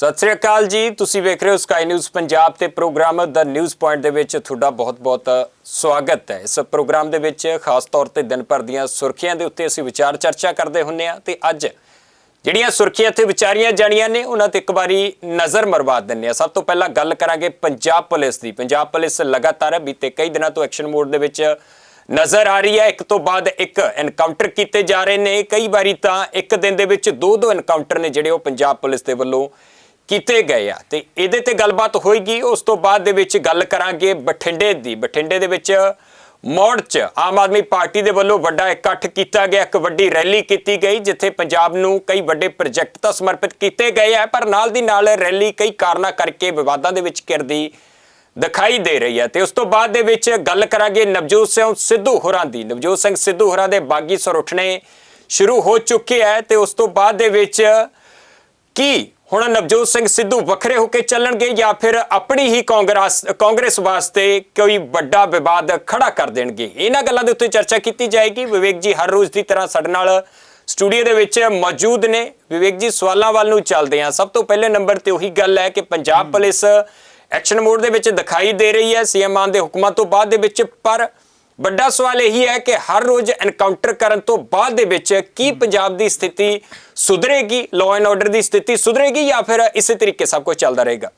ਸਤਿ ਸ੍ਰੀ ਅਕਾਲ ਜੀ। ਤੁਸੀਂ ਵੇਖ ਰਹੇ ਹੋ ਸਕਾਈ ਨਿਊਜ਼ ਪੰਜਾਬ ਤੇ ਪ੍ਰੋਗਰਾਮ ਦਾ ਨਿਊਜ਼ ਪੁਆਇੰਟ ਦੇ ਵਿੱਚ ਤੁਹਾਡਾ ਬਹੁਤ-ਬਹੁਤ ਸਵਾਗਤ ਹੈ। ਇਸ ਪ੍ਰੋਗਰਾਮ ਦੇ ਵਿੱਚ ਖਾਸ ਤੌਰ ਤੇ ਦਿਨ ਭਰ ਦੀਆਂ ਸੁਰਖੀਆਂ ਦੇ ਉੱਤੇ ਅਸੀਂ ਵਿਚਾਰ ਚਰਚਾ ਕਰਦੇ ਹੁੰਨੇ ਆ ਤੇ ਅੱਜ ਜਿਹੜੀਆਂ ਸੁਰਖੀਆਂ ਤੇ ਵਿਚਾਰੀਆਂ ਜਾਣੀਆਂ ਨੇ, ਉਹਨਾਂ ਤੇ ਇੱਕ ਵਾਰੀ ਨਜ਼ਰ ਮਰਵਾ ਦਿੰਨੇ ਆ ਸਭ ਤੋਂ ਪਹਿਲਾਂ ਗੱਲ ਕਰਾਂਗੇ ਪੰਜਾਬ ਪੁਲਿਸ ਦੀ। ਪੰਜਾਬ ਪੁਲਿਸ ਲਗਾਤਾਰ ਬੀਤੇ ਕਈ ਦਿਨਾਂ ਤੋਂ ਐਕਸ਼ਨ ਮੋਡ ਦੇ ਵਿੱਚ ਨਜ਼ਰ ਆ ਰਹੀ ਹੈ। ਇੱਕ ਤੋਂ ਬਾਅਦ ਇੱਕ ਐਨਕਾਊਂਟਰ ਕੀਤੇ ਜਾ ਰਹੇ ਨੇ। ਕਈ ਵਾਰੀ ਤਾਂ ਇੱਕ ਦਿਨ ਦੇ ਵਿੱਚ ਦੋ ਦੋ ਐਨਕਾਊਂਟਰ ਨੇ ਜਿਹੜੇ ਉਹ ਪੰਜਾਬ ਪੁਲਿਸ ਦੇ ਵੱਲੋਂ ਕੀਤੇ ਗਏ ਆ। ਤੇ ਇਹਦੇ ਤੇ ਗੱਲਬਾਤ ਹੋਏਗੀ। ਉਸ ਤੋਂ ਬਾਅਦ ਦੇ ਵਿੱਚ ਗੱਲ ਕਰਾਂਗੇ ਬਠਿੰਡੇ ਦੀ। ਬਠਿੰਡੇ ਦੇ ਵਿੱਚ ਮੋੜ 'ਚ ਆਮ ਆਦਮੀ ਪਾਰਟੀ ਦੇ ਵੱਲੋਂ ਵੱਡਾ ਇਕੱਠ ਕੀਤਾ ਗਿਆ। ਇੱਕ ਵੱਡੀ ਰੈਲੀ ਕੀਤੀ ਗਈ, ਜਿੱਥੇ ਪੰਜਾਬ ਨੂੰ ਕਈ ਵੱਡੇ ਪ੍ਰੋਜੈਕਟ ਤਾਂ ਸਮਰਪਿਤ ਕੀਤੇ ਗਏ ਆ, ਪਰ ਨਾਲ ਦੀ ਨਾਲ ਰੈਲੀ ਕਈ ਕਾਰਨਾਂ ਕਰਕੇ ਵਿਵਾਦਾਂ ਦੇ ਵਿੱਚ ਘਿਰਦੀ ਦਿਖਾਈ ਦੇ ਰਹੀ ਹੈ ਤੇ ਉਸ ਤੋਂ ਬਾਅਦ ਦੇ ਵਿੱਚ ਗੱਲ ਕਰਾਂਗੇ ਨਵਜੋਤ ਸਿੰਘ ਸਿੱਧੂ ਹੋਰਾਂ ਦੀ। ਨਵਜੋਤ ਸਿੰਘ ਸਿੱਧੂ ਹੋਰਾਂ ਦੇ ਬਾਗੀ ਸੁਰ ਉੱਠਣੇ ਸ਼ੁਰੂ ਹੋ ਚੁੱਕੇ ਹੈ ਤੇ ਉਸ ਤੋਂ ਬਾਅਦ ਦੇ ਵਿੱਚ ਕੀ ਹੁਣ ਨਵਜੋਤ ਸਿੰਘ ਸਿੱਧੂ ਵੱਖਰੇ ਹੋ ਕੇ ਚੱਲਣਗੇ ਜਾਂ ਫਿਰ ਆਪਣੀ ਹੀ ਕਾਂਗਰਸ ਕਾਂਗਰਸ ਵਾਸਤੇ ਕੋਈ ਵੱਡਾ ਵਿਵਾਦ ਖੜਾ ਕਰ ਦੇਣਗੇ? ਇਹਨਾਂ ਗੱਲਾਂ ਦੇ ਉੱਤੇ ਚਰਚਾ ਕੀਤੀ ਜਾਏਗੀ। ਵਿਵੇਕ ਜੀ ਹਰ ਰੋਜ਼ ਦੀ ਤਰ੍ਹਾਂ ਸਾਡੇ ਨਾਲ ਸਟੂਡੀਓ ਦੇ ਵਿੱਚ ਮੌਜੂਦ ਨੇ। ਵਿਵੇਕ ਜੀ ਸਵਾਲਾਂ ਵੱਲ ਨੂੰ ਚੱਲਦੇ ਹਾਂ। ਸਭ ਤੋਂ ਪਹਿਲੇ ਨੰਬਰ ਤੇ ਉਹੀ ਗੱਲ ਹੈ ਕਿ ਪੰਜਾਬ ਪੁਲਿਸ ਐਕਸ਼ਨ ਮੋਡ ਦੇ ਵਿੱਚ ਦਿਖਾਈ ਦੇ ਰਹੀ ਹੈ। ਸੀਐਮ ਮਾਨ ਦੇ ਹੁਕਮਾਂ ਤੋਂ ਬਾਅਦ ਦੇ ਵਿੱਚ ਪਰ ਵੱਡਾ ਸਵਾਲ ਇਹੀ ਹੈ ਕਿ ਹਰ ਰੋਜ਼ ਐਨਕਾਊਂਟਰ ਕਰਨ ਤੋਂ ਬਾਅਦ ਦੇ ਵਿੱਚ ਕੀ ਪੰਜਾਬ ਦੀ ਸਥਿਤੀ ਸੁਧਰੇਗੀ ਲਾਅ ਐਂਡ ਆਰਡਰ ਦੀ ਸਥਿਤੀ ਸੁਧਰੇਗੀ ਜਾਂ ਫਿਰ ਇਸੇ ਤਰੀਕੇ ਸਭ ਕੁਝ ਚੱਲਦਾ ਰਹੇਗਾ?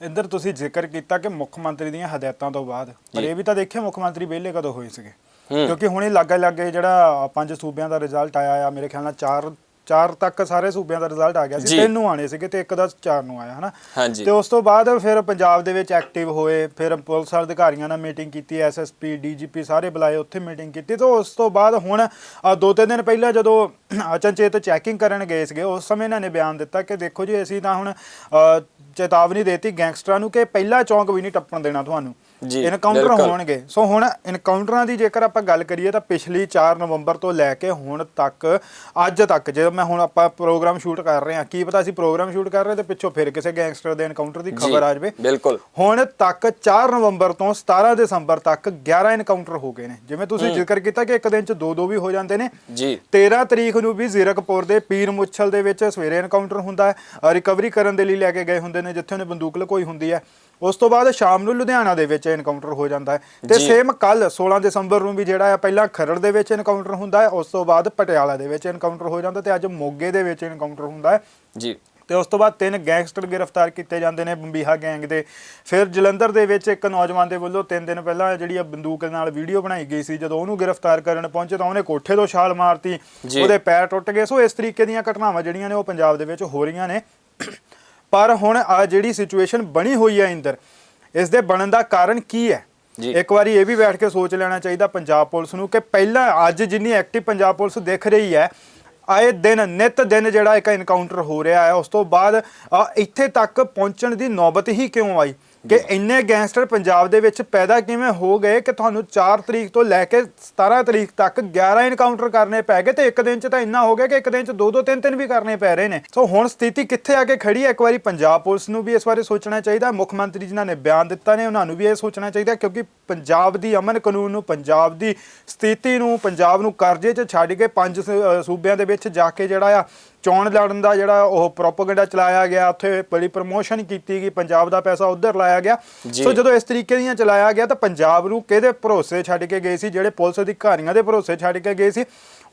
ਇੱਧਰ ਤੁਸੀਂ ਜ਼ਿਕਰ ਕੀਤਾ ਕਿ ਮੁੱਖ ਮੰਤਰੀ ਦੀਆਂ ਹਦਾਇਤਾਂ ਤੋਂ ਬਾਅਦ ਪਰ। ਇਹ ਵੀ ਤਾਂ ਦੇਖਿਓ ਮੁੱਖ ਮੰਤਰੀ ਵਿਹਲੇ ਕਦੋਂ ਹੋਏ ਸੀਗੇ? ਕਿਉਂਕਿ ਹੁਣੇ ਲੱਗੇ ਲੱਗੇ ਜਿਹੜਾ ਪੰਜ ਸੂਬਿਆਂ ਦਾ ਰਿਜ਼ਲਟ ਆਇਆ ਆ ਮੇਰੇ ਖਿਆਲ ਨਾਲ ਚਾਰ ਚਾਰ ਤੱਕ ਸਾਰੇ ਸੂਬਿਆਂ ਦਾ ਰਿਜ਼ਲਟ ਆ ਗਿਆ ਸੀ। ਤਿੰਨ ਨੂੰ ਆਣੇ ਸੀਗੇ ਤੇ ਇੱਕ ਦਾ ਚਾਰ ਨੂੰ ਆਇਆ ਹਨਾ। ਤੇ ਉਸ ਤੋਂ ਬਾਅਦ ਫਿਰ ਪੰਜਾਬ ਦੇ ਵਿੱਚ ਐਕਟਿਵ ਹੋਏ ਫਿਰ ਪੁਲਿਸ ਅਧਿਕਾਰੀਆਂ ਨਾਲ ਮੀਟਿੰਗ ਕੀਤੀ ਐਸਐਸਪੀ ਡੀਜੀਪੀ ਸਾਰੇ ਬੁਲਾਏ ਉੱਥੇ ਮੀਟਿੰਗ ਕੀਤੀ ਤੇ ਉਸ ਤੋਂ ਬਾਅਦ ਹੁਣ ਦੋ ਤਿੰਨ ਦਿਨ ਪਹਿਲਾਂ ਜਦੋਂ ਅਚਨਚੇਤ ਚੈਕਿੰਗ ਕਰਨ ਗਏ ਸੀਗੇ ਉਸ ਸਮੇਂ ਇਹਨਾਂ ਨੇ ਬਿਆਨ ਦਿੱਤਾ ਕਿ ਦੇਖੋ ਜੀ ਅਸੀਂ ਤਾਂ ਹੁਣ ਚੇਤਾਵਨੀ ਦੇਤੀ ਗੈਂਗਸਟਰਾਂ ਨੂੰ ਕਿ ਪਹਿਲਾ ਚੌਂਕ ਵੀ ਨਹੀਂ ਟੱਪਣ ਦੇਣਾ ਤੁਹਾਨੂੰ ਜੀ, ਇਨਕਾਊਂਟਰ ਬਿਲਕੁਲ। ਹੋਣਗੇ। ਸੋ ਹੁਣ ਇਨਕਾਊਂਟਰਾਂ ਦੀ ਜੇਕਰ ਆਪਾਂ ਗੱਲ ਕਰੀਏ ਤਾਂ ਪਿਛਲੀ 4 ਨਵੰਬਰ ਤੋਂ ਲੈ ਕੇ ਹੁਣ ਤੱਕ ਅੱਜ ਤੱਕ ਜਦੋਂ ਮੈਂ ਹੁਣ ਆਪਾਂ ਪ੍ਰੋਗਰਾਮ ਸ਼ੂਟ ਕਰ ਰਹੇ ਹਾਂ ਕੀ ਪਤਾ ਅਸੀਂ ਪ੍ਰੋਗਰਾਮ ਸ਼ੂਟ ਕਰ ਰਹੇ ਤੇ ਪਿੱਛੋਂ ਫਿਰ ਕਿਸੇ ਗੈਂਗਸਟਰ ਦੇ ਇਨਕਾਊਂਟਰ ਦੀ ਖਬਰ ਆ ਜਾਵੇ। ਬਿਲਕੁਲ। ਹੁਣ ਤੱਕ 4 ਨਵੰਬਰ ਤੋਂ 17 ਦਸੰਬਰ ਤੱਕ 11 ਇਨਕਾਊਂਟਰ ਹੋ ਗਏ ਨੇ। ਜਿਵੇਂ ਤੁਸੀਂ ਜ਼ਿਕਰ ਕੀਤਾ ਕਿ ਇੱਕ ਦਿਨ ਚ ਦੋ ਦੋ ਵੀ ਹੋ ਜਾਂਦੇ ਨੇ। ਜੀ। 13 ਤਰੀਕ ਨੂੰ ਵੀ ਜ਼ੀਰਕਪੁਰ ਦੇ ਪੀਰ ਮੁੱਛਲ ਦੇ ਵਿੱਚ ਸਵੇਰੇ ਐਨਕਾਊਂਟਰ ਹੁੰਦਾ ਹੈ। ਰਿਕਵਰੀ ਕਰਨ ਦੇ ਲਈ ਲੈ ਕੇ ਗਏ ਹੁੰਦੇ ਨੇ ਜਿੱਥੇ ਉਹਨੇ ਬੰਦੂਕ ਲਕੋਈ ਹੁੰਦੀ ਹੈ। ਉਸ ਤੋਂ ਬਾਅਦ ਸ਼ਾਮ ਨੂੰ ਲੁਧਿਆਣਾ ਦੇ ਵਿੱਚ ਐਨਕਾਊਂਟਰ ਹੋ ਜਾਂਦਾ ਹੈ। ਤੇ। ਸੇਮ ਕੱਲ 16 ਦਸੰਬਰ ਨੂੰ ਵੀ ਜਿਹੜਾ ਹੈ ਪਹਿਲਾਂ ਖਰੜ ਦੇ ਵਿੱਚ ਐਨਕਾਊਂਟਰ ਹੁੰਦਾ ਹੈ ਉਸ ਤੋਂ ਬਾਅਦ ਪਟਿਆਲਾ ਦੇ ਵਿੱਚ ਐਨਕਾਊਂਟਰ ਹੋ ਜਾਂਦਾ ਤੇ ਅੱਜ ਮੋਗੇ ਦੇ ਵਿੱਚ ਐਨਕਾਊਂਟਰ ਹੁੰਦਾ ਹੈ। ਜੀ। ਤੇ ਉਸ ਤੋਂ ਬਾਅਦ ਤਿੰਨ ਗੈਂਗਸਟਰ ਗ੍ਰਿਫਤਾਰ ਕੀਤੇ ਜਾਂਦੇ ਨੇ ਬੰਬੀਹਾ ਗੈਂਗ ਦੇ। ਫਿਰ ਜਲੰਧਰ ਦੇ ਵਿੱਚ ਇੱਕ ਨੌਜਵਾਨ ਦੇ ਵੱਲੋਂ ਤਿੰਨ ਦਿਨ ਪਹਿਲਾਂ ਜਿਹੜੀ ਆ ਬੰਦੂਕ ਨਾਲ ਵੀਡੀਓ ਬਣਾਈ ਗਈ ਸੀ ਜਦੋਂ ਉਹਨੂੰ ਗ੍ਰਿਫਤਾਰ ਕਰਨ ਪਹੁੰਚੇ ਤਾਂ ਉਹਨੇ ਕੋਠੇ ਤੋਂ ਛਾਲ ਮਾਰਤੀ। ਉਹਦੇ ਪੈਰ ਟੁੱਟ ਗਏ। ਸੋ ਇਸ ਤਰੀਕੇ ਦੀਆਂ ਘਟਨਾਵਾਂ ਜਿਹੜੀਆਂ ਨੇ ਉਹ ਪੰਜਾਬ ਦੇ ਵਿੱਚ ਹੋ ਰਹੀਆਂ ਨੇ। ਪਰ ਹੁਣ ਆ ਜਿਹੜੀ ਸਿਚੁਏਸ਼ਨ ਬਣੀ ਹੋਈ ਹੈ ਇੰਦਰ ਇਸ ਦੇ ਬਣਨ ਦਾ ਕਾਰਨ ਕੀ ਹੈ। ਇੱਕ ਵਾਰੀ ਇਹ ਵੀ ਬੈਠ ਕੇ ਸੋਚ ਲੈਣਾ ਚਾਹੀਦਾ ਪੰਜਾਬ ਪੁਲਿਸ ਨੂੰ ਕਿ ਪਹਿਲਾਂ ਅੱਜ ਜਿੰਨੀ ਐਕਟਿਵ ਪੰਜਾਬ ਪੁਲਿਸ ਦਿਖ ਰਹੀ ਹੈ ਆਏ ਦਿਨ ਨਿਤ ਦਿਨ ਜਿਹੜਾ ਇੱਕ ਐਨਕਾਊਂਟਰ ਹੋ ਰਿਹਾ ਹੈ ਉਸ ਤੋਂ ਬਾਅਦ ਇੱਥੇ ਤੱਕ ਪਹੁੰਚਣ ਦੀ ਨੌਬਤ ਹੀ ਕਿਉਂ ਆਈ ਕਿ ਇੰਨੇ ਗੈਂਗਸਟਰ ਪੰਜਾਬ ਦੇ ਵਿੱਚ ਪੈਦਾ ਕਿਵੇਂ ਹੋ ਗਏ ਕਿ ਤੁਹਾਨੂੰ 4 ਤਰੀਕ ਤੋਂ ਲੈ ਕੇ 17 ਤਰੀਕ ਤੱਕ 11 ਇਨਕਾਊਂਟਰ ਕਰਨੇ ਪੈ ਗਏ ਤੇ ਇੱਕ ਦਿਨ 'ਚ ਤਾਂ ਇੰਨਾ ਹੋ ਗਿਆ ਕਿ ਇੱਕ ਦਿਨ 'ਚ ਦੋ ਦੋ ਤਿੰਨ ਤਿੰਨ ਵੀ ਕਰਨੇ ਪੈ ਰਹੇ ਨੇ। ਸੋ ਹੁਣ ਸਥਿਤੀ ਕਿੱਥੇ ਆ ਕੇ ਖੜੀ ਹੈ? ਇੱਕ ਵਾਰੀ ਪੰਜਾਬ ਪੁਲਿਸ ਨੂੰ ਵੀ ਇਸ ਬਾਰੇ ਸੋਚਣਾ ਚਾਹੀਦਾ। ਮੁੱਖ ਮੰਤਰੀ ਜਿਨ੍ਹਾਂ ਨੇ ਬਿਆਨ ਦਿੱਤਾ ਨੇ, ਉਹਨਾਂ ਨੂੰ ਵੀ ਇਹ ਸੋਚਣਾ ਚਾਹੀਦਾ ਕਿਉਂਕਿ ਪੰਜਾਬ ਦੀ ਅਮਨ ਕਾਨੂੰਨ ਨੂੰ, ਪੰਜਾਬ ਦੀ ਸਥਿਤੀ ਨੂੰ, ਪੰਜਾਬ ਨੂੰ ਕਰਜ਼ੇ 'ਚ ਛੱਡ ਕੇ ਪੰਜ ਸੂਬਿਆਂ ਦੇ ਵਿੱਚ ਜਾ ਕੇ ਜਿਹੜਾ ਆ ਚੋਣ ਲੜਨ ਦਾ ਜਿਹੜਾ ਉਹ ਪ੍ਰੋਪਗੈਂਡਾ ਚਲਾਇਆ ਗਿਆ ਉੱਥੇ ਬੜੀ ਪ੍ਰਮੋਸ਼ਨ ਕੀਤੀ ਗਈ ਪੰਜਾਬ ਦਾ ਪੈਸਾ ਉਧਰ ਲਾਇਆ ਗਿਆ। ਸੋ ਜਦੋਂ ਇਸ ਤਰੀਕੇ ਦੀਆਂ ਚਲਾਇਆ ਗਿਆ ਤਾਂ ਪੰਜਾਬ ਨੂੰ ਕਿਹਦੇ ਭਰੋਸੇ ਛੱਡ ਕੇ ਗਏ ਸੀ? ਜਿਹੜੇ ਪੁਲਿਸ ਅਧਿਕਾਰੀਆਂ ਦੇ ਭਰੋਸੇ ਛੱਡ ਕੇ ਗਏ ਸੀ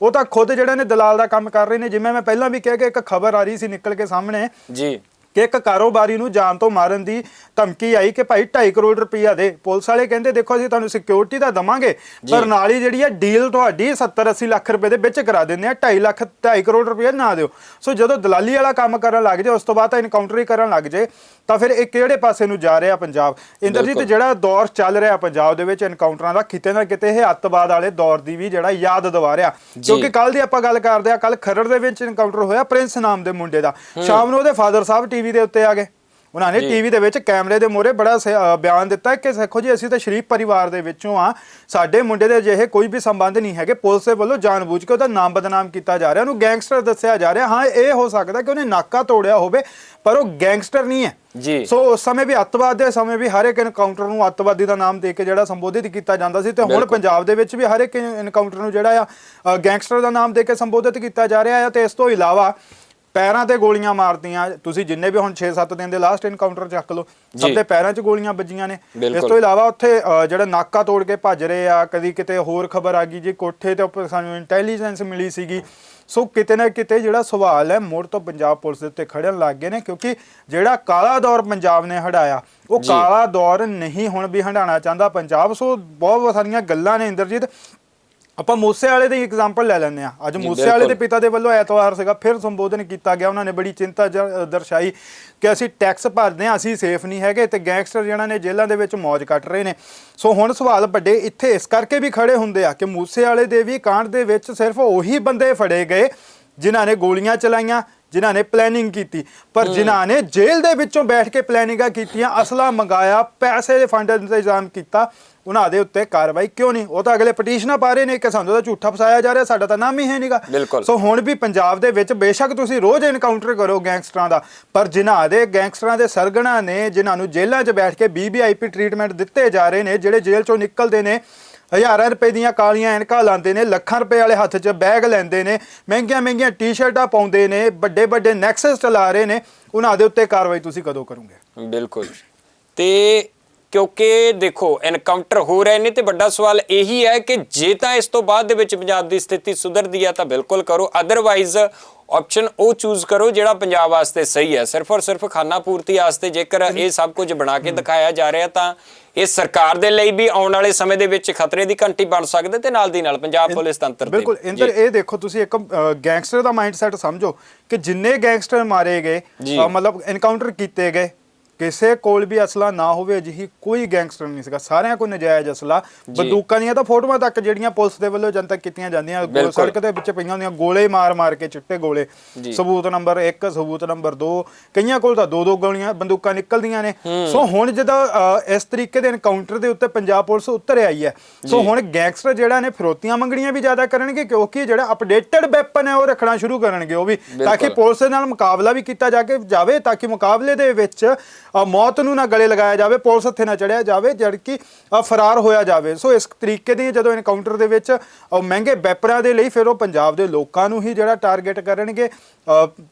ਉਹ ਤਾਂ ਖੁਦ ਜਿਹੜੇ ਨੇ ਦਲਾਲ ਦਾ ਕੰਮ ਕਰ ਰਹੇ ਨੇ। ਜਿਵੇਂ ਮੈਂ ਪਹਿਲਾਂ ਵੀ ਕਿਹਾ ਕਿ ਇੱਕ ਖਬਰ ਆ ਰਹੀ ਸੀ ਨਿਕਲ ਕੇ ਸਾਹਮਣੇ। ਜੀ। ਕਿ ਇੱਕ ਕਾਰੋਬਾਰੀ ਨੂੰ ਜਾਨ ਤੋਂ ਮਾਰਨ ਦੀ ਧਮਕੀ ਆਈ ਕਿ ਭਾਈ 2.5 ਕਰੋੜ ਰੁਪਈਆ ਦੇ। ਪੁਲਿਸ ਵਾਲੇ ਕਹਿੰਦੇ ਦੇਖੋ ਅਸੀਂ ਤੁਹਾਨੂੰ ਸਿਕਿਉਰਿਟੀ ਤਾਂ ਦਵਾਂਗੇ ਪਰ ਨਾਲ ਹੀ ਜਿਹੜੀ ਹੈ ਡੀਲ ਤੁਹਾਡੀ 70 80 ਲੱਖ ਰੁਪਏ ਦੇ ਵਿੱਚ ਕਰਾ ਦਿੰਦੇ ਆ 2.5 ਲੱਖ 2.5 ਕਰੋੜ ਰੁਪਈਆ ਨਾ ਦਿਓ। ਸੋ ਜਦੋਂ ਦਲਾਲੀ ਵਾਲਾ ਕੰਮ ਕਰਨ ਲੱਗ ਜਾਏ ਉਸ ਤੋਂ ਬਾਅਦ ਤਾਂ ਇਨਕਾਊਂਟਰ ਹੀ ਕਰਨ ਲੱਗ ਜਾਏ ਤਾਂ ਫਿਰ ਇਹ ਕਿਹੜੇ ਪਾਸੇ ਨੂੰ ਜਾ ਰਿਹਾ ਪੰਜਾਬ? ਇੰਦਰਜੀਤ। ਜਿਹੜਾ ਦੌਰ ਚੱਲ ਰਿਹਾ ਪੰਜਾਬ ਦੇ ਵਿੱਚ ਇਨਕਾਊਂਟਰਾਂ ਦਾ ਕਿਤੇ ਨਾ ਕਿਤੇ ਇਹ ਅੱਤਵਾਦ ਵਾਲੇ ਦੌਰ ਦੀ ਵੀ ਜਿਹੜਾ ਯਾਦ ਦਿਵਾ ਰਿਹਾ। ਕਿਉਂਕਿ ਕੱਲ ਦੀ ਆਪਾਂ ਗੱਲ ਕਰਦੇ ਆ ਕੱਲ ਖਰੜ ਦੇ ਵਿੱਚ ਇਨਕਾਊਂਟਰ ਹੋਇਆ ਪ੍ਰਿੰਸ ਨਾਮ ਦੇ ਮੁੰਡੇ ਦਾ। ਸ਼ਾਮ ਨੂੰ ਉਹਦੇ ਫਾਦਰ ਸਾਹਿਬ ਟੀਵੀ ਦੇ ਉੱਤੇ ਆ ਗਏ। ਉਹਨਾਂ ਨੇ। ਟੀਵੀ ਦੇ ਵਿੱਚ ਕੈਮਰੇ ਦੇ ਮੋਰੇ ਬੜਾ ਬਿਆਨ ਦਿੱਤਾ ਕਿ ਦੇਖੋ ਜੀ ਅਸੀਂ ਤਾਂ ਸ਼ਰੀਫ ਪਰਿਵਾਰ ਦੇ ਵਿੱਚੋਂ ਆ ਸਾਡੇ ਮੁੰਡੇ ਦੇ ਅਜਿਹੇ ਕੋਈ ਵੀ ਸੰਬੰਧ ਨਹੀਂ ਹੈਗੇ। ਪੁਲਿਸ ਦੇ ਵੱਲੋਂ ਜਾਣਬੁੱਝ ਕੇ ਉਹਦਾ ਨਾਮ ਬਦਨਾਮ ਕੀਤਾ ਜਾ ਰਿਹਾ। ਉਹਨੂੰ ਗੈਂਗਸਟਰ ਦੱਸਿਆ ਜਾ ਰਿਹਾ। ਹਾਂ ਇਹ ਹੋ ਸਕਦਾ ਕਿ ਉਹਨੇ ਨਾਕਾ ਤੋੜਿਆ ਹੋਵੇ ਪਰ ਉਹ ਗੈਂਗਸਟਰ ਨਹੀਂ ਹੈ। ਜੀ। ਸੋ ਉਸ ਸਮੇਂ ਵੀ ਅੱਤਵਾਦ ਦੇ ਸਮੇਂ ਵੀ ਹਰ ਇੱਕ ਐਨਕਾਊਂਟਰ ਨੂੰ ਅੱਤਵਾਦੀ ਦਾ ਨਾਮ ਦੇ ਕੇ ਜਿਹੜਾ ਸੰਬੋਧਿਤ ਕੀਤਾ ਜਾਂਦਾ ਸੀ ਤੇ ਹੁਣ। ਪੰਜਾਬ ਦੇ ਵਿੱਚ ਵੀ ਹਰ ਇੱਕ ਐਨਕਾਊਂਟਰ ਨੂੰ ਜਿਹੜਾ ਆ ਗੈਂਗਸਟਰ ਦਾ ਨਾਮ ਦੇ ਕੇ ਸੰਬੋਧਿਤ ਕੀਤਾ ਜਾ ਰਿਹਾ ਹੈ ਤੇ ਇਸ ਤੋਂ ਇਲਾਵਾ ਪੈਰਾਂ ਤੇ ਗੋਲੀਆਂ ਮਾਰਤੀਆਂ ਤੁਸੀਂ ਜਿੰਨੇ ਵੀ ਹੁਣ 6-7 ਦਿਨ ਦੇ ਲਾਸਟ ਐਨਕਾਊਂਟਰ ਚੱਕ ਲਓ। ਸਭ ਦੇ ਪੈਰਾਂ 'ਚ ਗੋਲੀਆਂ ਵੱਜੀਆਂ ਨੇ ਇਸ। ਤੋਂ ਇਲਾਵਾ ਉੱਥੇ ਜਿਹੜਾ ਨਾਕਾ ਤੋੜ ਕੇ ਭੱਜ ਰਹੇ ਆ ਕਦੀ ਕਿਤੇ ਹੋਰ ਖਬਰ ਆ ਗਈ ਜੀ ਕੋਠੇ ਤੇ ਉੱਪਰ ਸਾਨੂੰ ਇੰਟੈਲੀਜੈਂਸ ਮਿਲੀ ਸੀਗੀ ਸੋ ਕਿਤੇ ਨਾ ਕਿਤੇ ਜਿਹੜਾ ਸਵਾਲ ਹੈ ਮੁੜ ਤੋਂ ਪੰਜਾਬ ਪੁਲਿਸ ਦੇ ਉੱਤੇ ਖੜਨ ਲੱਗ ਗਏ ਨੇ ਕਿਉਂਕਿ ਜਿਹੜਾ ਕਾਲਾ ਦੌਰ ਪੰਜਾਬ ਨੇ ਹਟਾਇਆ ਉਹ। ਕਾਲਾ ਦੌਰ ਨਹੀਂ ਹੁਣ ਵੀ ਹਟਾਉਣਾ ਚਾਹੁੰਦਾ ਪੰਜਾਬ ਸੋ ਬਹੁਤ ਸਾਰੀਆਂ ਗੱਲਾਂ ਨੇ ਇੰਦਰਜੀਤ ਆਪਾਂ ਮੂਸੇ ਵਾਲੇ ਦੀ ਐਗਜ਼ਾਮਪਲ ਲੈ ਲੈਂਦੇ ਆ ਅੱਜ ਮੂਸੇ ਵਾਲੇ ਦੇ। ਪਿਤਾ ਦੇ ਵੱਲੋਂ ਐਤਵਾਰ ਸੀਗਾ ਫਿਰ ਸੰਬੋਧਨ ਕੀਤਾ ਗਿਆ ਉਹਨਾਂ ਨੇ ਬੜੀ ਚਿੰਤਾ ਦਰਸਾਈ ਕਿ ਅਸੀਂ ਟੈਕਸ ਭਰਦੇ ਆ ਅਸੀਂ ਸੇਫ ਨਹੀਂ ਹੈਗੇ ਤੇ ਗੈਂਗਸਟਰ ਜਿਹਨਾਂ ਨੇ ਜੇਲ੍ਹਾਂ ਦੇ ਵਿੱਚ ਮौज ਕੱਟ ਰਹੇ ਨੇ ਸੋ ਹੁਣ ਸਵਾਲ ਵੱਡੇ ਇੱਥੇ ਇਸ ਕਰਕੇ ਵੀ ਖੜੇ ਹੁੰਦੇ ਆ ਕਿ ਮੂਸੇ ਵਾਲੇ ਦੇ ਵੀ ਕਾਂਡ ਦੇ ਵਿੱਚ ਸਿਰਫ ਉਹੀ ਬੰਦੇ ਫੜੇ ਗਏ ਜਿਨ੍ਹਾਂ ਨੇ ਗੋਲੀਆਂ ਚਲਾਈਆਂ ਜਿਨ੍ਹਾਂ ਨੇ ਪਲੈਨਿੰਗ ਕੀਤੀ। ਪਰ ਜਿਨ੍ਹਾਂ ਨੇ ਜੇਲ੍ਹ ਦੇ ਵਿੱਚੋਂ ਬੈਠ ਕੇ ਪਲੈਨਿੰਗਾਂ ਕੀਤੀਆਂ ਅਸਲਾ ਮੰਗਾਇਆ ਪੈਸੇ ਦੇ ਫੰਡ ਦਾ ਇੰਤਜ਼ਾਮ ਕੀਤਾ ਉਹਨਾਂ ਦੇ ਉੱਤੇ ਕਾਰਵਾਈ ਕਿਉਂ ਨਹੀਂ? ਉਹ ਤਾਂ ਅਗਲੇ ਪਟੀਸ਼ਨਾਂ ਪਾ ਰਹੇ ਨੇ ਕਿ ਸਾਨੂੰ ਤਾਂ ਝੂਠਾ ਫਸਾਇਆ ਜਾ ਰਿਹਾ ਸਾਡਾ ਤਾਂ ਨਾਮ ਹੀ ਹੈ ਨਹੀਂਗਾ। ਸੋ ਹੁਣ ਵੀ ਪੰਜਾਬ ਦੇ ਵਿੱਚ ਬੇਸ਼ੱਕ ਤੁਸੀਂ ਰੋਜ਼ ਐਨਕਾਊਂਟਰ ਕਰੋ ਗੈਂਗਸਟਰਾਂ ਦਾ ਪਰ ਜਿਨ੍ਹਾਂ ਦੇ ਗੈਂਗਸਟਰਾਂ ਦੇ ਸਰਗਣਾ ਨੇ ਜਿਨ੍ਹਾਂ ਨੂੰ ਜੇਲ੍ਹਾਂ 'ਚ ਬੈਠ ਕੇ ਵੀਵੀਆਈਪੀ ਟ੍ਰੀਟਮੈਂਟ ਦਿੱਤੇ ਜਾ ਰਹੇ ਨੇ ਜਿਹੜੇ ਜੇਲ੍ਹ 'ਚੋਂ ਨਿਕਲਦੇ ਨੇ ਹਜ਼ਾਰਾਂ ਰੁਪਏ ਦੀਆਂ ਕਾਲੀਆਂ ਐਨਕਾਂ ਲਾਉਂਦੇ ਨੇ, ਲੱਖਾਂ ਰੁਪਏ ਵਾਲੇ ਹੱਥ 'ਚ ਬੈਗ ਲੈਂਦੇ ਨੇ, ਮਹਿੰਗੀਆਂ ਮਹਿੰਗੀਆਂ ਟੀ-ਸ਼ਰਟਾਂ ਪਾਉਂਦੇ ਨੇ ਵੱਡੇ ਵੱਡੇ ਨੈਕਸਸ ਚਲਾ ਰਹੇ ਨੇ, ਉਹਨਾਂ ਦੇ ਉੱਤੇ ਕਾਰਵਾਈ ਤੁਸੀਂ ਕਦੋਂ ਕਰੋਗੇ? ਬਿਲਕੁਲ। ਤੇ ਕਿਉਂਕਿ ਦੇਖੋ ਐਨਕਾਊਂਟਰ ਹੋ ਰਹੇ ਨੇ ਤੇ ਵੱਡਾ ਸਵਾਲ ਇਹੀ ਹੈ ਕਿ ਜੇ ਤਾਂ ਇਸ ਤੋਂ ਬਾਅਦ ਦੇ ਵਿੱਚ ਪੰਜਾਬ ਦੀ ਸਥਿਤੀ ਸੁਧਰਦੀ ਹੈ ਤਾਂ ਬਿਲਕੁਲ ਕਰੋ ਅਦਰਵਾਈਜ਼ ਆਪਸ਼ਨ ਉਹ ਚੂਜ਼ ਕਰੋ ਜਿਹੜਾ ਪੰਜਾਬ ਵਾਸਤੇ ਸਹੀ ਹੈ। ਸਿਰਫ ਔਰ ਸਿਰਫ ਖਾਨਾ ਪੂਰਤੀ ਵਾਸਤੇ ਜੇਕਰ ਇਹ ਸਭ ਕੁਝ ਬਣਾ ਕੇ ਦਿਖਾਇਆ ਜਾ ਰਿਹਾ ਤਾਂ ਇਹ ਸਰਕਾਰ ਦੇ ਲਈ ਵੀ ਆਉਣ ਵਾਲੇ ਸਮੇਂ ਦੇ ਵਿੱਚ ਖਤਰੇ ਦੀ ਘੰਟੀ ਬਣ ਸਕਦਾ ਤੇ ਨਾਲ ਦੀ ਨਾਲ ਪੰਜਾਬ ਪੁਲਿਸ ਤੰਤਰ ਦੇ ਬਿਲਕੁਲ ਇੰਦਰ। ਇਹ ਦੇਖੋ ਤੁਸੀਂ ਇੱਕ ਗੈਂਗਸਟਰ ਦਾ ਮਾਈਂਡਸੈਟ ਸਮਝੋ ਕਿ ਜਿੰਨੇ ਗੈਂਗਸਟਰ ਮਾਰੇ ਗਏ ਮਤਲਬ ਐਨਕਾਊਂਟਰ ਕੀਤੇ ਗਏ ਕਿਸੇ ਕੋਲ ਵੀ ਅਸਲਾ ਨਾ ਹੋਵੇ ਅਜਿਹੀ ਕੋਈ ਗੈਂਗਸਟਰ ਨਹੀਂ ਸੀਗਾ ਸਾਰਿਆਂ ਕੋਲ ਨਜਾਇਜ਼ ਅਸਲਾ ਬੰਦੂਕਾਂ ਦੀਆਂ ਤਾਂ ਫੋਟੋਆਂ ਤੱਕ ਜਿਹੜੀਆਂ ਪੁਲਿਸ ਦੇ ਵੱਲੋਂ ਜਨਤਕ ਕੀਤੀਆਂ ਜਾਂਦੀਆਂ। ਸੜਕ ਦੇ ਵਿੱਚ ਪਈਆਂ ਹੁੰਦੀਆਂ ਗੋਲੇ ਮਾਰ ਮਾਰ ਕੇ ਚਿੱਟੇ ਗੋਲੇ। ਸਬੂਤ ਨੰਬਰ 1 ਸਬੂਤ ਨੰਬਰ 2 ਕਈਆਂ ਕੋਲ ਤਾਂ ਦੋ ਦੋ ਗੋਲੀਆਂ ਬੰਦੂਕਾਂ ਨਿਕਲਦੀਆਂ ਨੇ ਸੋ ਹੁਣ ਜਦੋਂ ਇਸ ਤਰੀਕੇ ਦੇ ਐਨਕਾਊਂਟਰ ਦੇ ਉੱਤੇ ਪੰਜਾਬ ਪੁਲਿਸ ਉੱਤਰ ਆਈ ਹੈ ਸੋ। ਹੁਣ ਗੈਂਗਸਟਰ ਜਿਹੜਾ ਨੇ ਫਿਰੋਤੀਆਂ ਮੰਗਣੀਆਂ ਵੀ ਜ਼ਿਆਦਾ ਕਰਨਗੇ ਕਿਉਂਕਿ ਜਿਹੜਾ ਅਪਡੇਟਡ ਵੈਪਨ ਹੈ ਉਹ ਰੱਖਣਾ ਸ਼ੁਰੂ ਕਰਨਗੇ ਉਹ ਵੀ ਤਾਂ ਕਿ। ਪੁਲਿਸ ਦੇ ਨਾਲ ਮੁਕਾਬਲਾ ਵੀ ਕੀਤਾ ਜਾ ਕੇ ਜਾਵੇ ਤਾਂ ਕਿ ਮੁਕਾਬਲੇ ਦੇ ਵਿੱਚ ਮੌਤ ਨੂੰ ਨਾ ਗਲੇ ਲਗਾਇਆ ਜਾਵੇ, ਪੁਲਿਸ ਹੱਥੇ ਨਾ ਚੜਿਆ ਜਾਵੇ, ਜਦ ਕਿ ਫਰਾਰ ਹੋਇਆ ਜਾਵੇ। ਸੋ ਇਸ ਤਰੀਕੇ ਦੀ ਜਦੋਂ ਐਨਕਾਊਂਟਰ ਦੇ ਵਿੱਚ ਮਹਿੰਗੇ ਵੈਪਰਾਂ ਦੇ ਲਈ ਫਿਰ ਉਹ ਪੰਜਾਬ ਦੇ ਲੋਕਾਂ ਨੂੰ ਹੀ ਜਿਹੜਾ ਟਾਰਗੇਟ ਕਰਨਗੇ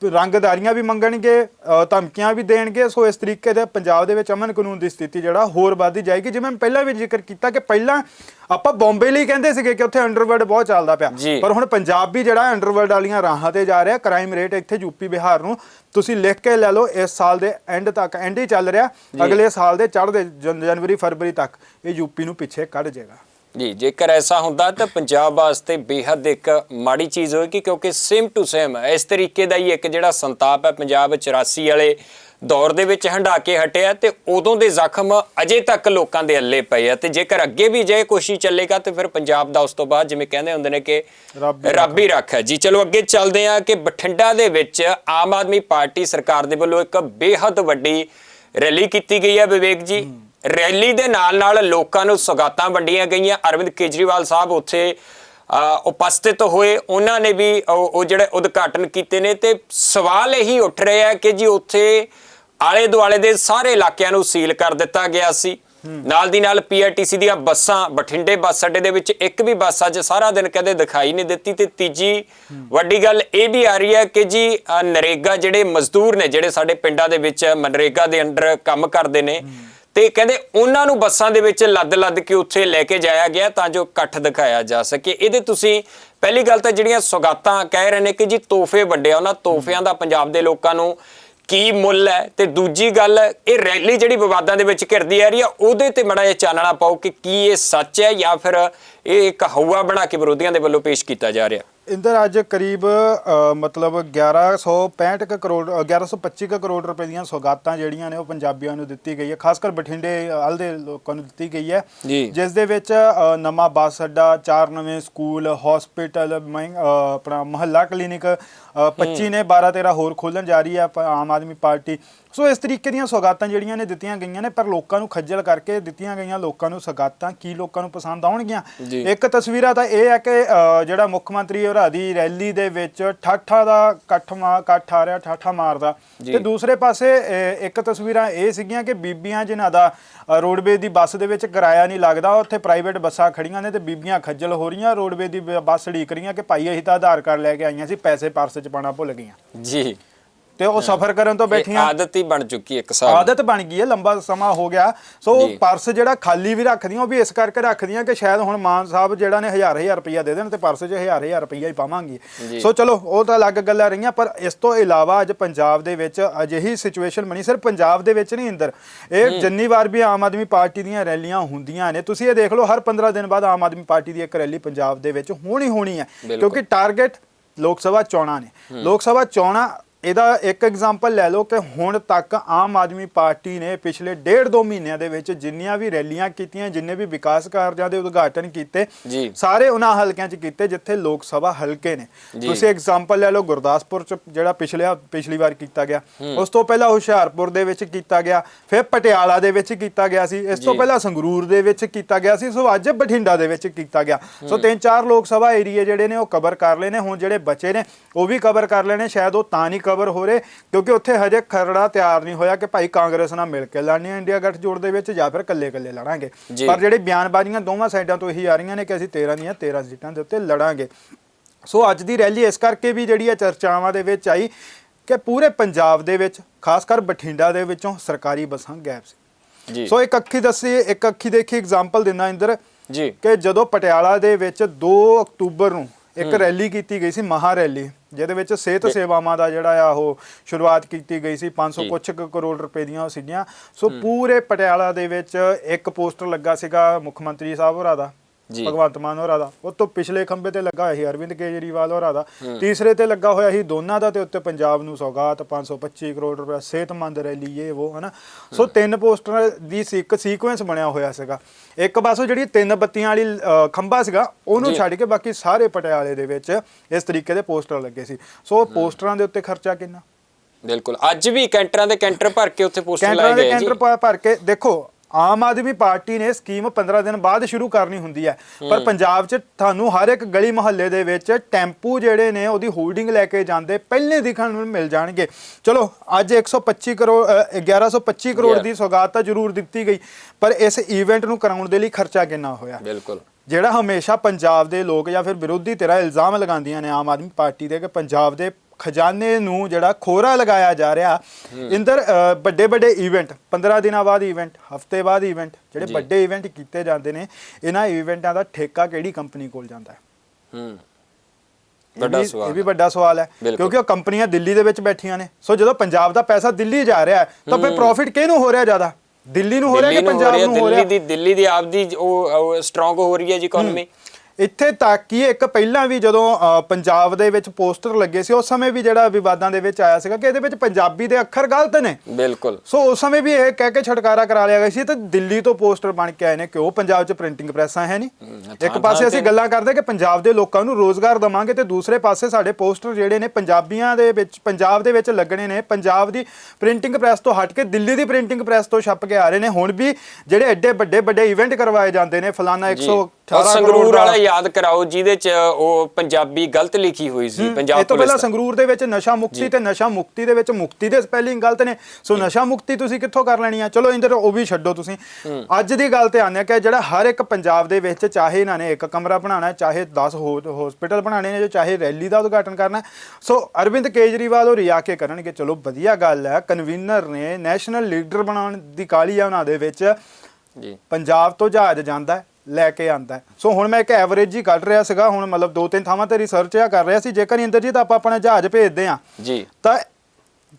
ਰੰਗਦਾਰੀਆਂ ਵੀ ਮੰਗਣਗੇ ਧਮਕੀਆਂ ਵੀ ਦੇਣਗੇ। ਸੋ ਇਸ ਤਰੀਕੇ ਦੇ ਪੰਜਾਬ ਦੇ ਵਿੱਚ ਅਮਨ ਕਾਨੂੰਨ ਦੀ ਸਥਿਤੀ ਜਿਹੜਾ ਹੋਰ ਵੱਧਦੀ ਜਾਏਗੀ। ਜਿਵੇਂ ਮੈਂ ਪਹਿਲਾਂ ਵੀ ਜ਼ਿਕਰ ਕੀਤਾ ਕਿ ਪਹਿਲਾਂ ਆਪਾਂ ਬੰਬੇ ਲਈ ਕਹਿੰਦੇ ਸੀਗੇ ਕਿ ਉੱਥੇ ਅੰਡਰਵਰਲਡ ਬਹੁਤ ਚੱਲਦਾ ਪਿਆ। ਪਰ ਹੁਣ ਪੰਜਾਬ ਵੀ ਜਿਹੜਾ ਅੰਡਰਵਰਲਡ ਵਾਲੀਆਂ ਰਾਹਾਂ ਤੇ ਜਾ ਰਿਹਾ ਕ੍ਰਾਈਮ ਰੇਟ ਇੱਥੇ ਯੂਪੀ ਬਿਹਾਰ ਨੂੰ ਤੁਸੀਂ ਲਿਖ ਕੇ ਲੈ ਲਓ ਇਸ ਸਾਲ ਦੇ ਐਂਡ ਤੱਕ ਐਂਡ ਹੀ ਚੱਲ ਰਿਹਾ। ਅਗਲੇ ਸਾਲ ਦੇ ਚੜ੍ਹਦੇ ਜਨ- ਜਨਵਰੀ ਫਰਵਰੀ ਤੱਕ ਇਹ ਯੂਪੀ ਨੂੰ ਪਿੱਛੇ ਕੱਢ ਜਾਏਗਾ। ਜੀ ਜੇਕਰ ਐਸਾ ਹੁੰਦਾ ਤਾਂ ਪੰਜਾਬ ਵਾਸਤੇ ਬੇਹੱਦ ਇੱਕ ਮਾੜੀ ਚੀਜ਼ ਹੋਏਗੀ ਕਿਉਂਕਿ ਸੇਮ ਟੂ ਸੇਮ ਇਸ ਤਰੀਕੇ ਦਾ ਹੀ ਇੱਕ ਜਿਹੜਾ ਸੰਤਾਪ ਹੈ ਪੰਜਾਬ 84 ਵਾਲੇ ਦੌਰ ਦੇ ਵਿੱਚ ਹੰਡਾ ਕੇ ਹਟਿਆ ਤੇ ਉਦੋਂ ਦੇ ਜ਼ਖਮ ਅਜੇ ਤੱਕ ਲੋਕਾਂ ਦੇ ਅੱਲੇ ਪਏ ਆ। ਤੇ ਜੇਕਰ ਅੱਗੇ ਵੀ ਜੇ ਕੋਸ਼ਿਸ਼ ਚੱਲੇਗਾ ਤੇ ਫਿਰ ਪੰਜਾਬ ਦਾ ਉਸ ਤੋਂ ਬਾਅਦ ਜਿਵੇਂ ਕਹਿੰਦੇ ਹੁੰਦੇ ਨੇ ਕਿ ਰੱਬ ਹੀ ਰੱਖ ਹੈ। ਜੀ ਚਲੋ ਅੱਗੇ ਚੱਲਦੇ ਆ ਕਿ ਬਠਿੰਡਾ ਦੇ ਵਿੱਚ ਆਮ ਆਦਮੀ ਪਾਰਟੀ ਸਰਕਾਰ ਦੇ ਵੱਲੋਂ ਇੱਕ ਬੇਹੱਦ ਵੱਡੀ ਰੈਲੀ ਕੀਤੀ ਗਈ ਹੈ। ਵਿਵੇਕ ਜੀ ਰੈਲੀ ਦੇ ਨਾਲ ਨਾਲ ਲੋਕਾਂ ਨੂੰ ਸੁਗਾਤਾਂ ਵੰਡੀਆਂ ਗਈਆਂ। ਅਰਵਿੰਦ ਕੇਜਰੀਵਾਲ ਸਾਹਿਬ ਉੱਥੇ ਉਪਸਥਿਤ ਹੋਏ। ਉਹਨਾਂ ਨੇ ਵੀ ਉਹ ਉਹ ਜਿਹੜੇ ਉਦਘਾਟਨ ਕੀਤੇ ਨੇ ਤੇ ਸਵਾਲ ਇਹੀ ਉੱਠ ਰਿਹਾ ਹੈ ਕਿ ਜੀ ਉੱਥੇ ਆਲੇ ਦੁਆਲੇ ਦੇ ਸਾਰੇ ਇਲਾਕਿਆਂ ਨੂੰ ਸੀਲ ਕਰ ਦਿੱਤਾ ਗਿਆ ਸੀ। ਨਾਲ ਦੀ ਨਾਲ ਪੀਆਰਟੀਸੀ ਦੀਆਂ ਬੱਸਾਂ ਬਠਿੰਡੇ ਬੱਸ ਅੱਡੇ ਦੇ ਵਿੱਚ ਇੱਕ ਵੀ ਬੱਸ ਅੱਜ ਸਾਰਾ ਦਿਨ ਕਦੇ ਦਿਖਾਈ ਨਹੀਂ ਦਿੱਤੀ ਤੇ ਤੀਜੀ ਵੱਡੀ ਗੱਲ ਇਹ ਵੀ ਆ ਰਹੀ ਹੈ ਕਿ ਜੀ ਨਰੇਗਾ ਜਿਹੜੇ ਮਜ਼ਦੂਰ ਨੇ ਜਿਹੜੇ ਸਾਡੇ ਪਿੰਡਾਂ ਦੇ ਵਿੱਚ ਮਨਰੇਗਾ ਦੇ ਅੰਡਰ ਕੰਮ ਕਰਦੇ ਨੇ ਤੇ ਕਹਿੰਦੇ ਉਹਨਾਂ ਨੂੰ ਬੱਸਾਂ ਦੇ ਵਿੱਚ ਲੱਦ-ਲੱਦ ਕੇ ਉੱਥੇ ਲੈ ਕੇ ਜਾਇਆ ਗਿਆ ਤਾਂ ਜੋ ਇਕੱਠ ਦਿਖਾਇਆ ਜਾ ਸਕੇ। ਇਹਦੇ ਤੁਸੀਂ ਪਹਿਲੀ ਗੱਲ ਤਾਂ ਜਿਹੜੀਆਂ ਸੁਗਾਤਾਂ ਕਹਿ ਰਹੇ ਨੇ ਕਿ ਜੀ ਤੋਹਫੇ ਵੰਡੇ ਆ, ਉਹਨਾਂ ਤੋਹਫਿਆਂ ਦਾ ਪੰਜਾਬ ਦੇ ਲੋਕਾਂ ਨੂੰ ਕੀ ਮੁੱਲ ਹੈ? ਤੇ ਦੂਜੀ ਗੱਲ, ਇਹ ਰੈਲੀ ਜਿਹੜੀ ਵਿਵਾਦਾਂ ਦੇ ਵਿੱਚ ਘਿਰਦੀ ਆ ਰਹੀ ਆ, ਉਹਦੇ ਤੇ ਮੜਾ ਇਹ ਚਾਨਣਾ ਪਾਓ ਕਿ ਕੀ ਇਹ ਸੱਚ ਹੈ ਜਾਂ ਫਿਰ ਇਹ ਇੱਕ ਹਵਾ ਬਣਾ ਕੇ ਵਿਰੋਧੀਆਂ ਦੇ ਵੱਲੋਂ ਪੇਸ਼ ਕੀਤਾ ਜਾ ਰਿਹਾ। ਇੰਦਰ ਅੱਜ ਕਰੀਬ ਮਤਲਬ 1165 ਕੁ ਕਰੋੜ ਅ, 1125 ਕੁ ਕਰੋੜ ਰੁਪਏ ਦੀਆਂ ਸੌਗਾਤਾਂ ਜਿਹੜੀਆਂ ਨੇ ਉਹ ਪੰਜਾਬੀਆਂ ਨੂੰ ਦਿੱਤੀ ਗਈ ਹੈ। ਖਾਸ ਕਰ ਬਠਿੰਡੇ ਹਲ ਦੇ ਲੋਕਾਂ ਨੂੰ ਦਿੱਤੀ ਗਈ ਹੈ। ਜਿਸ ਦੇ ਵਿੱਚ ਨਵਾਂ ਬੱਸ ਅੱਡਾ ਚਾਰ ਨਵੇਂ ਸਕੂਲ ਹਸਪੀਟਲ ਆਪਣਾ ਮਹੱਲਾ ਕਲੀਨਿਕ ਅ, 25 ਨੇ 12 13 ਹੋਰ ਖੋਲਣ ਜਾ ਰਹੀ ਹੈ। ਆਮ ਆਦਮੀ ਪਾਰਟੀ ਸੋ ਇਸ ਤਰੀਕੇ ਦੀਆਂ ਸੌਗਾਤਾਂ ਜਿਹੜੀਆਂ ਨੇ ਦਿੱਤੀਆਂ ਗਈਆਂ ਨੇ ਪਰ ਲੋਕਾਂ ਨੂੰ ਖੱਜਲ ਕਰਕੇ ਦਿੱਤੀਆਂ ਗਈਆਂ ਲੋਕਾਂ ਨੂੰ ਸੌਗਾਤਾਂ ਕੀ ਲੋਕਾਂ ਨੂੰ ਪਸੰਦ ਆਉਣਗੀਆਂ? ਜੀ। ਇੱਕ ਤਸਵੀਰਾਂ ਤਾਂ ਇਹ ਹੈ ਕਿ ਅ, ਜਿਹੜਾ ਮੁੱਖ ਮੰਤਰੀ ਹੋਰਾਂ ਦੀ ਰੈਲੀ ਦੇ ਵਿੱਚ ਠਾਠਾ ਦਾ ਇਕੱਠ ਮਾ ਇਕੱਠ ਆ ਰਿਹਾ ਠਾਠਾ ਮਾਰਦਾ। ਜੀ। ਤੇ ਦੂਸਰੇ ਪਾਸੇ ਅ, ਇੱਕ ਤਸਵੀਰਾਂ ਇਹ ਸੀਗੀਆਂ ਕਿ ਬੀਬੀਆਂ ਜਿਨ੍ਹਾਂ ਦਾ ਅ, ਰੋਡਵੇਜ਼ ਦੀ ਬੱਸ ਦੇ ਵਿੱਚ ਕਿਰਾਇਆ ਨਹੀਂ ਲੱਗਦਾ ਉੱਥੇ ਪ੍ਰਾਈਵੇਟ ਬੱਸਾਂ ਖੜੀਆਂ ਨੇ ਤੇ ਬੀਬੀਆਂ ਖੱਜਲ ਹੋ ਰਹੀਆਂ। ਰੋਡਵੇਜ਼ ਦੀ ਬ- ਬੱਸ ਢੀਕ ਰਹੀਆਂ ਕਿ ਭਾਈ ਅਸੀਂ ਤਾਂ ਆਧਾਰ ਕਾਰਡ ਲੈ ਕੇ ਆਈਆਂ ਸੀ ਪੈਸੇ ਪਰਸ 'ਚ ਪਾਣਾ ਭੁੱਲ ਗਈਆਂ। ਜੀ। ਤੇ ਉਹ ਸਫ਼ਰ ਕਰਨ ਤੋਂ ਬੈਠੀਆਂ ਆਦਤ ਹੀ ਬਣ ਚੁੱਕੀ ਇੱਕ ਦੀ। ਆਦਤ ਬਣ ਗਈ ਹੈ ਲੰਬਾ ਸਮਾਂ ਹੋ ਗਿਆ ਸੋ। ਪਰਸ ਜਿਹੜਾ ਖਾਲੀ ਵੀ ਰੱਖਦੀਆਂ ਉਹ ਵੀ ਇਸ ਕਰਕੇ ਰੱਖਦੀਆਂ ਕਿ ਸ਼ਾਇਦ ਹੁਣ ਮਾਨ ਸਾਹਿਬ ਜਿਹੜਾ ਨੇ ਹਜ਼ਾਰ ਹਜ਼ਾਰ ਰੁਪਈਆ ਦੇ ਦੇਣ ਤੇ ਪਰਸ 'ਚ ਹਜ਼ਾਰ ਹਜ਼ਾਰ ਰੁਪਈਆ ਹੀ ਪਾਵਾਂਗੇ। ਸੋ ਚਲੋ ਉਹ ਤਾਂ ਅਲੱਗ ਗੱਲਾਂ ਰਹੀਆਂ ਪਰ ਇਸ ਤੋਂ ਇਲਾਵਾ ਅੱਜ ਪੰਜਾਬ ਦੇ ਵਿੱਚ ਅਜਿਹੀ ਸਿਚੁਏਸ਼ਨ ਬਣੀ ਸਿਰ ਪੰਜਾਬ ਦੇ ਵਿੱਚ ਨਹੀਂ ਇੰਦਰ ਇਹ ਜਿੰਨੀ ਵਾਰ ਵੀ ਆਮ ਆਦਮੀ ਪਾਰਟੀ ਦੀਆਂ ਰੈਲੀਆਂ ਹੁੰਦੀਆਂ ਨੇ ਤੁਸੀਂ ਇਹ ਦੇਖ ਲਓ ਹਰ 15 ਦਿਨ ਬਾਅਦ ਆਮ ਆਦਮੀ ਪਾਰਟੀ ਦੀ ਇੱਕ ਰੈਲੀ ਪੰਜਾਬ ਦੇ ਵਿੱਚ ਹੋਣੀ ਹੋਣੀ ਹੈ। ਕਿਉਂਕਿ ਟਾਰਗੇਟ ਲੋਕ ਸਭਾ ਚੋਣਾਂ ਨੇ ਲੋਕ ਸਭਾ ਚੋਣਾਂ ਇਹਦਾ ਇੱਕ ਐਗਜ਼ਾਮਪਲ ਲੈ ਲਓ ਕਿ ਹੁਣ ਤੱਕ ਆਮ ਆਦਮੀ ਪਾਰਟੀ ਨੇ ਪਿਛਲੇ ਡੇਢ ਦੋ ਮਹੀਨਿਆਂ ਦੇ ਵਿੱਚ ਜਿੰਨੀਆਂ ਵੀ ਰੈਲੀਆਂ ਕੀਤੀਆਂ ਜਿੰਨੇ ਵੀ ਵਿਕਾਸ ਕਾਰਜਾਂ ਦੇ ਉਦਘਾਟਨ ਕੀਤੇ। ਸਾਰੇ ਉਹਨਾਂ ਹਲਕਿਆਂ 'ਚ ਕੀਤੇ ਜਿੱਥੇ ਲੋਕ ਸਭਾ ਹਲਕੇ ਨੇ। ਤੁਸੀਂ ਐਗਜ਼ਾਮਪਲ ਲੈ ਲਓ ਗੁਰਦਾਸਪੁਰ 'ਚ ਜਿਹੜਾ ਪਿਛਲੇ ਪਿਛਲੀ ਵਾਰ ਕੀਤਾ ਗਿਆ ਉਸ ਤੋਂ ਪਹਿਲਾਂ ਹੁਸ਼ਿਆਰਪੁਰ ਦੇ ਵਿੱਚ ਕੀਤਾ ਗਿਆ ਫਿਰ ਪਟਿਆਲਾ ਦੇ ਵਿੱਚ ਕੀਤਾ ਗਿਆ ਸੀ ਇਸ ਤੋਂ। ਪਹਿਲਾਂ ਸੰਗਰੂਰ ਦੇ ਵਿੱਚ ਕੀਤਾ ਗਿਆ ਸੀ ਸੋ ਅੱਜ ਬਠਿੰਡਾ ਦੇ ਵਿੱਚ ਕੀਤਾ ਗਿਆ ਸੋ ਤਿੰਨ ਚਾਰ ਲੋਕ ਸਭਾ ਏਰੀਏ ਜਿਹੜੇ ਨੇ ਉਹ ਕਵਰ ਕਰ ਲਏ ਨੇ ਹੁਣ ਜਿਹੜੇ ਬਚੇ ਨੇ ਉਹ ਵੀ ਕਵਰ ਕਰ ਲੈਣੇ ਸ਼ਾਇਦ ਉਹ ਤਾਂ ਨਹੀਂ ਕਵਰ ਹੋ ਰਹੇ ਕਿਉਂਕਿ ਉੱਥੇ ਹਜੇ ਖਰੜਾ ਤਿਆਰ ਨਹੀਂ ਹੋਇਆ ਕਿ ਭਾਈ ਕਾਂਗਰਸ ਨਾਲ ਮਿਲ ਕੇ ਲੜਨੀ ਹੈ ਇੰਡੀਆ ਗੱਠਜੋੜ ਦੇ ਵਿੱਚ ਜਾਂ ਫਿਰ ਇਕੱਲੇ ਲੜਾਂਗੇ। ਪਰ ਜਿਹੜੇ ਬਿਆਨਬਾਜ਼ੀਆਂ ਦੋਵਾਂ ਸਾਈਡਾਂ ਤੋਂ ਇਹੀ ਆ ਰਹੀਆਂ ਨੇ ਕਿ ਅਸੀਂ 13 ਦੀਆਂ 13 ਸੀਟਾਂ ਦੇ ਉੱਤੇ ਲੜਾਂਗੇ। ਸੋ ਅੱਜ ਦੀ ਰੈਲੀ ਇਸ ਕਰਕੇ ਵੀ ਜਿਹੜੀ ਹੈ ਚਰਚਾਵਾਂ ਦੇ ਵਿੱਚ ਆਈ ਕਿ ਪੂਰੇ ਪੰਜਾਬ ਦੇ ਵਿੱਚ ਖਾਸ ਕਰ ਬਠਿੰਡਾ ਦੇ ਵਿੱਚੋਂ ਸਰਕਾਰੀ ਬੱਸਾਂ ਗਾਇਬ ਸੀ। ਜੀ। ਸੋ ਇੱਕ ਅੱਖੀ ਦੱਸੀ ਇੱਕ ਅੱਖੀ ਦੇਖੀ ਐਗਜ਼ਾਮਪਲ ਦਿੰਦਾ ਇੰਦਰ ਜੀ। ਕਿ ਜਦੋਂ ਪਟਿਆਲਾ ਦੇ ਵਿੱਚ 2 ਅਕਤੂਬਰ ਨੂੰ ਇੱਕ ਰੈਲੀ ਕੀਤੀ ਗਈ ਸੀ ਮਹਾ ਰੈਲੀ ਜਿਹਦੇ ਵਿੱਚ ਸਿਹਤ ਸੇਵਾਵਾਂ ਦਾ ਜਿਹੜਾ ਆ ਉਹ ਸ਼ੁਰੂਆਤ ਕੀਤੀ ਗਈ ਸੀ 500 ਜੀ। ਕੁਛ ਕਰੋੜ ਰੁਪਏ ਦੀਆਂ ਉਹ ਸੀਗੀਆਂ ਸੋ ਪੂਰੇ ਪਟਿਆਲਾ ਦੇ ਵਿੱਚ ਇੱਕ ਪੋਸਟਰ ਲੱਗਾ ਸੀਗਾ ਮੁੱਖ ਮੰਤਰੀ ਸਾਹਿਬ ਹੋਰਾਂ ਦਾ। ਭਗਵੰਤ ਮਾਨ ਹੋਰਾਂ ਦਾ। ਉਹ ਤੋਂ ਪਿਛਲੇ ਖੰਬੇ ਤੇ ਲੱਗਾ ਹੋਇਆ ਸੀ ਅਰਵਿੰਦ ਕੇਜਰੀਵਾਲ ਹੋਰਾਂ ਦਾ। ਤੀਸਰੇ ਤੇ ਲੱਗਾ ਹੋਇਆ ਸੀ ਦੋਨਾਂ ਦਾ ਤੇ ਉੱਤੇ ਪੰਜਾਬ ਨੂੰ ਸੌਗਾਤ 525 ਕਰੋੜ ਰੁਪਏ ਸਿਹਤਮੰਦ ਰੈਲੀ ਇਹ ਉਹ ਹਨਾ? ਸੋ ਤਿੰਨ ਪੋਸਟਰ ਦੀ ਇੱਕ ਸੀਕੁਐਂਸ ਬਣਿਆ ਹੋਇਆ ਸੀਗਾ। ਇੱਕ ਪਾਸੋਂ ਜਿਹੜੀ ਤਿੰਨ ਬੱਤੀਆਂ ਵਾਲੀ ਖੰਭਾ ਸੀਗਾ ਉਹਨੂੰ। ਛੱਡ ਕੇ ਬਾਕੀ ਸਾਰੇ ਪਟਿਆਲੇ ਦੇ ਵਿੱਚ ਇਸ ਤਰੀਕੇ ਦੇ ਪੋਸਟਰ ਲੱਗੇ ਸੀ। ਸੋ ਪੋਸਟਰਾਂ ਦੇ ਉੱਤੇ ਖਰਚਾ ਕਿੰਨਾ? ਬਿਲਕੁਲ। ਅੱਜ ਵੀ ਕੈਂਟਰਾਂ ਦੇ ਕੈਂਟਰ ਭਰ ਕੇ ਉੱਥੇ ਪੋਸਟਰ ਕੈਂਟਰਾਂ ਲਾਏ ਦੇ ਗਏ ਜੀ। ਕੈਂਟਰ ਭਰ ਕੇ ਦੇਖੋ ਆਮ ਆਦਮੀ ਪਾਰਟੀ ਨੇ ਸਕੀਮ 15 ਦਿਨ ਬਾਅਦ ਸ਼ੁਰੂ ਕਰਨੀ ਹੁੰਦੀ ਹੈ। ਪਰ ਪੰਜਾਬ 'ਚ ਤੁਹਾਨੂੰ ਹਰ ਇੱਕ ਗਲੀ ਮੁਹੱਲੇ ਦੇ ਵਿੱਚ ਟੈਂਪੂ ਜਿਹੜੇ ਨੇ ਉਹਦੀ ਹੋਲਡਿੰਗ ਲੈ ਕੇ ਜਾਂਦੇ ਪਹਿਲੇ ਦਿਖਣ ਨੂੰ ਮਿਲ ਜਾਣਗੇ। ਚਲੋ ਅੱਜ 125 ਕਰੋੜ ਅ, 1125 ਕਰੋੜ. ਦੀ ਸੌਗਾਤ ਤਾਂ ਜ਼ਰੂਰ ਦਿੱਤੀ ਗਈ ਪਰ ਇਸ ਇਵੈਂਟ ਨੂੰ ਕਰਾਉਣ ਦੇ ਲਈ ਖਰਚਾ ਕਿੰਨਾ ਹੋਇਆ? ਬਿਲਕੁਲ। ਜਿਹੜਾ ਹਮੇਸ਼ਾ ਪੰਜਾਬ ਦੇ ਲੋਕ ਜਾਂ ਫਿਰ ਵਿਰੋਧੀ ਧਿਰਾਂ ਇਲਜ਼ਾਮ ਲਗਾਉਂਦੀਆਂ ਨੇ ਆਮ ਆਦਮੀ ਪਾਰਟੀ ਦੇ ਕਿ ਪੰਜਾਬ ਦੇ ਖਜ਼ਾਨੇ ਨੂੰ ਜਿਹੜਾ ਖੋਰਾ ਲਗਾਇਆ ਜਾ ਰਿਹਾ ਇੰਦਰ ਵੱਡੇ ਵੱਡੇ ਇਵੈਂਟ 15 ਦਿਨਾਂ ਬਾਅਦ ਇਵੈਂਟ ਹਫ਼ਤੇ ਬਾਅਦ ਇਵੈਂਟ ਜਿਹੜੇ। ਵੱਡੇ ਇਵੈਂਟ ਕੀਤੇ ਜਾਂਦੇ ਨੇ ਇਹਨਾਂ ਇਵੈਂਟਾਂ ਦਾ ਠੇਕਾ ਕਿਹੜੀ ਕੰਪਨੀ ਕੋਲ ਜਾਂਦਾ ਹੈ? ਵੱਡਾ ਸਵਾਲ ਇਹ ਵੀ ਵੱਡਾ ਸਵਾਲ ਹੈ। ਕਿਉਂਕਿ ਉਹ ਕੰਪਨੀਆਂ ਦਿੱਲੀ ਦੇ ਵਿੱਚ ਬੈਠੀਆਂ ਨੇ। ਸੋ ਜਦੋਂ ਪੰਜਾਬ ਦਾ ਪੈਸਾ ਦਿੱਲੀ ਜਾ ਰਿਹਾ ਹੈ ਤਾਂ ਫਿਰ ਪ੍ਰੋਫਿਟ ਕਿਹਨੂੰ ਹੋ ਰਿਹਾ ਜ਼ਿਆਦਾ? ਦਿੱਲੀ ਨੂੰ ਹੋ ਰਿਹਾ ਦਿੱਲੀ ਕਿ ਨੂੰ ਹੋ ਪੰਜਾਬ ਰਿਹਾ ਨੂੰ ਹੋ ਦਿੱਲੀ ਰਿਹਾ ਦੀ ਦਿੱਲੀ ਦੀ ਆਪਦੀ ਉਹ ਸਟਰੋਂਗ ਹੋ ਰਹੀ ਹੈ ਜੀ ਇਕਨੋਮੀ ਇੱਥੇ ਤੱਕ ਕਿ ਇੱਕ ਪਹਿਲਾਂ ਵੀ ਜਦੋਂ ਪੰਜਾਬ ਦੇ ਵਿੱਚ ਪੋਸਟਰ ਲੱਗੇ ਸੀ ਉਸ ਸਮੇਂ ਵੀ ਜਿਹੜਾ ਵਿਵਾਦਾਂ ਦੇ ਵਿੱਚ ਆਇਆ ਸੀਗਾ ਕਿ ਇਹਦੇ ਵਿੱਚ ਪੰਜਾਬੀ ਦੇ ਅੱਖਰ ਗਲਤ ਨੇ। ਬਿਲਕੁਲ। ਸੋ ਉਸ ਸਮੇਂ ਵੀ ਇਹ ਕਹਿ ਕੇ ਛੁਟਕਾਰਾ ਕਰਾ ਲਿਆ ਗਿਆ ਸੀ ਤੇ ਦਿੱਲੀ ਤੋਂ ਪੋਸਟਰ ਬਣ ਕੇ ਆਏ ਨੇ ਕਿਉਂ ਪੰਜਾਬ 'ਚ ਪ੍ਰਿੰਟਿੰਗ ਪ੍ਰੈਸਾਂ ਹੈ ਨਹੀਂ। ਇੱਕ ਪਾਸੇ ਅਸੀਂ ਗੱਲਾਂ ਕਰਦੇ ਕਿ ਪੰਜਾਬ ਦੇ ਲੋਕਾਂ ਨੂੰ ਰੋਜ਼ਗਾਰ ਦਵਾਂਗੇ ਤੇ ਦੂਸਰੇ ਪਾਸੇ ਸਾਡੇ ਪੋਸਟਰ ਜਿਹੜੇ ਨੇ ਪੰਜਾਬੀਆਂ ਦੇ ਵਿੱਚ ਪੰਜਾਬ ਦੇ ਵਿੱਚ ਲੱਗਣੇ ਨੇ। ਪੰਜਾਬ ਦੀ ਪ੍ਰਿੰਟਿੰਗ ਪ੍ਰੈਸ ਤੋਂ ਹਟ ਕੇ ਦਿੱਲੀ ਦੀ ਪ੍ਰਿੰਟਿੰਗ ਪ੍ਰੈਸ ਤੋਂ ਛਪ ਕੇ ਆ ਰਹੇ ਨੇ। ਹੁਣ ਵੀ ਜਿਹੜੇ ਐਡੇ ਵੱਡੇ ਵੱਡੇ ਇਵੈਂਟ ਕਰਵਾਏ ਜਾਂਦੇ ਨੇ ਫਲਾਨਾ ਜੀ। 118 ਔਰ ਕਰੋੜ ਸੰਗਰੂਰ ਵਾਲਾ ਯਾਦ ਕਰਾਓ ਜਿਹਦੇ ਚ ਉਹ ਪੰਜਾਬੀ ਗਲਤ ਲਿਖੀ ਹੋਈ ਸੀ ਪੰਜਾਬ ਇਹ ਤੋਂ ਪਹਿਲਾਂ। ਸੰਗਰੂਰ ਦੇ ਵਿੱਚ ਨਸ਼ਾ ਮੁਕਤੀ ਤੇ ਨਸ਼ਾ ਮੁਕਤੀ ਦੇ ਵਿੱਚ ਮੁਕਤੀ ਦੇ ਸਪੈਲਿੰਗ ਗਲਤ ਨੇ। ਸੋ ਨਸ਼ਾ ਮੁਕਤੀ ਤੁਸੀਂ ਕਿੱਥੋਂ ਕਰ ਲੈਣੀ ਆ? ਚਲੋ ਇੰਦਰ ਉਹ ਵੀ ਛੱਡੋ ਤੁਸੀਂ। ਅੱਜ ਦੀ ਗੱਲ ਤੇ ਆਉਂਦੇ ਆ ਕਿ ਜਿਹੜਾ ਹਰ ਇੱਕ ਪੰਜਾਬ ਦੇ ਵਿੱਚ ਚਾਹੇ ਇਹਨਾਂ ਨੇ ਇੱਕ ਕਮਰਾ ਬਣਾਉਣਾ ਚਾਹੇ 10 ਹਸਪੀਟਲ ਬਣਾਉਣੇ ਨੇ ਜੋ ਚਾਹੇ ਰੈਲੀ ਦਾ ਉਦਘਾਟਨ ਕਰਨਾ। ਸੋ ਅਰਵਿੰਦ ਕੇਜਰੀਵਾਲ ਉਹ ਰਿਆ ਕੇ ਕਰਨਗੇ ਚਲੋ ਵਧੀਆ ਗੱਲ ਹੈ ਕਨਵੀਨਰ ਨੇ ਨੈਸ਼ਨਲ ਲੀਡਰ ਬਣਾਉਣ ਦੀ ਕਾਲੀ ਆ ਉਹਨਾਂ ਦੇ ਵਿੱਚ। ਜੀ। ਪੰਜਾਬ ਤੋਂ ਜਹਾਜ਼ ਜਾਂਦਾ ਹੈ, ਲੈ ਕੇ ਆਂਦਾ। ਸੋ ਹੁਣ ਮੈਂ ਇੱਕ ਐਵਰੇਜ ਹੀ ਕੱਢ ਰਿਹਾ ਸੀਗਾ ਹੁਣ ਮਤਲਬ ਦੋ ਤਿੰਨ ਥਾਵਾਂ ਤੇ ਰਿਸਰਚ ਆ ਕਰ ਰਿਹਾ ਸੀ। ਜੇਕਰ ਇੰਦਰਜੀਤ ਆਪਾਂ ਆਪਣਾ ਜਹਾਜ਼ ਭੇਜਦੇ ਆ ਜੀ। ਤਾਂ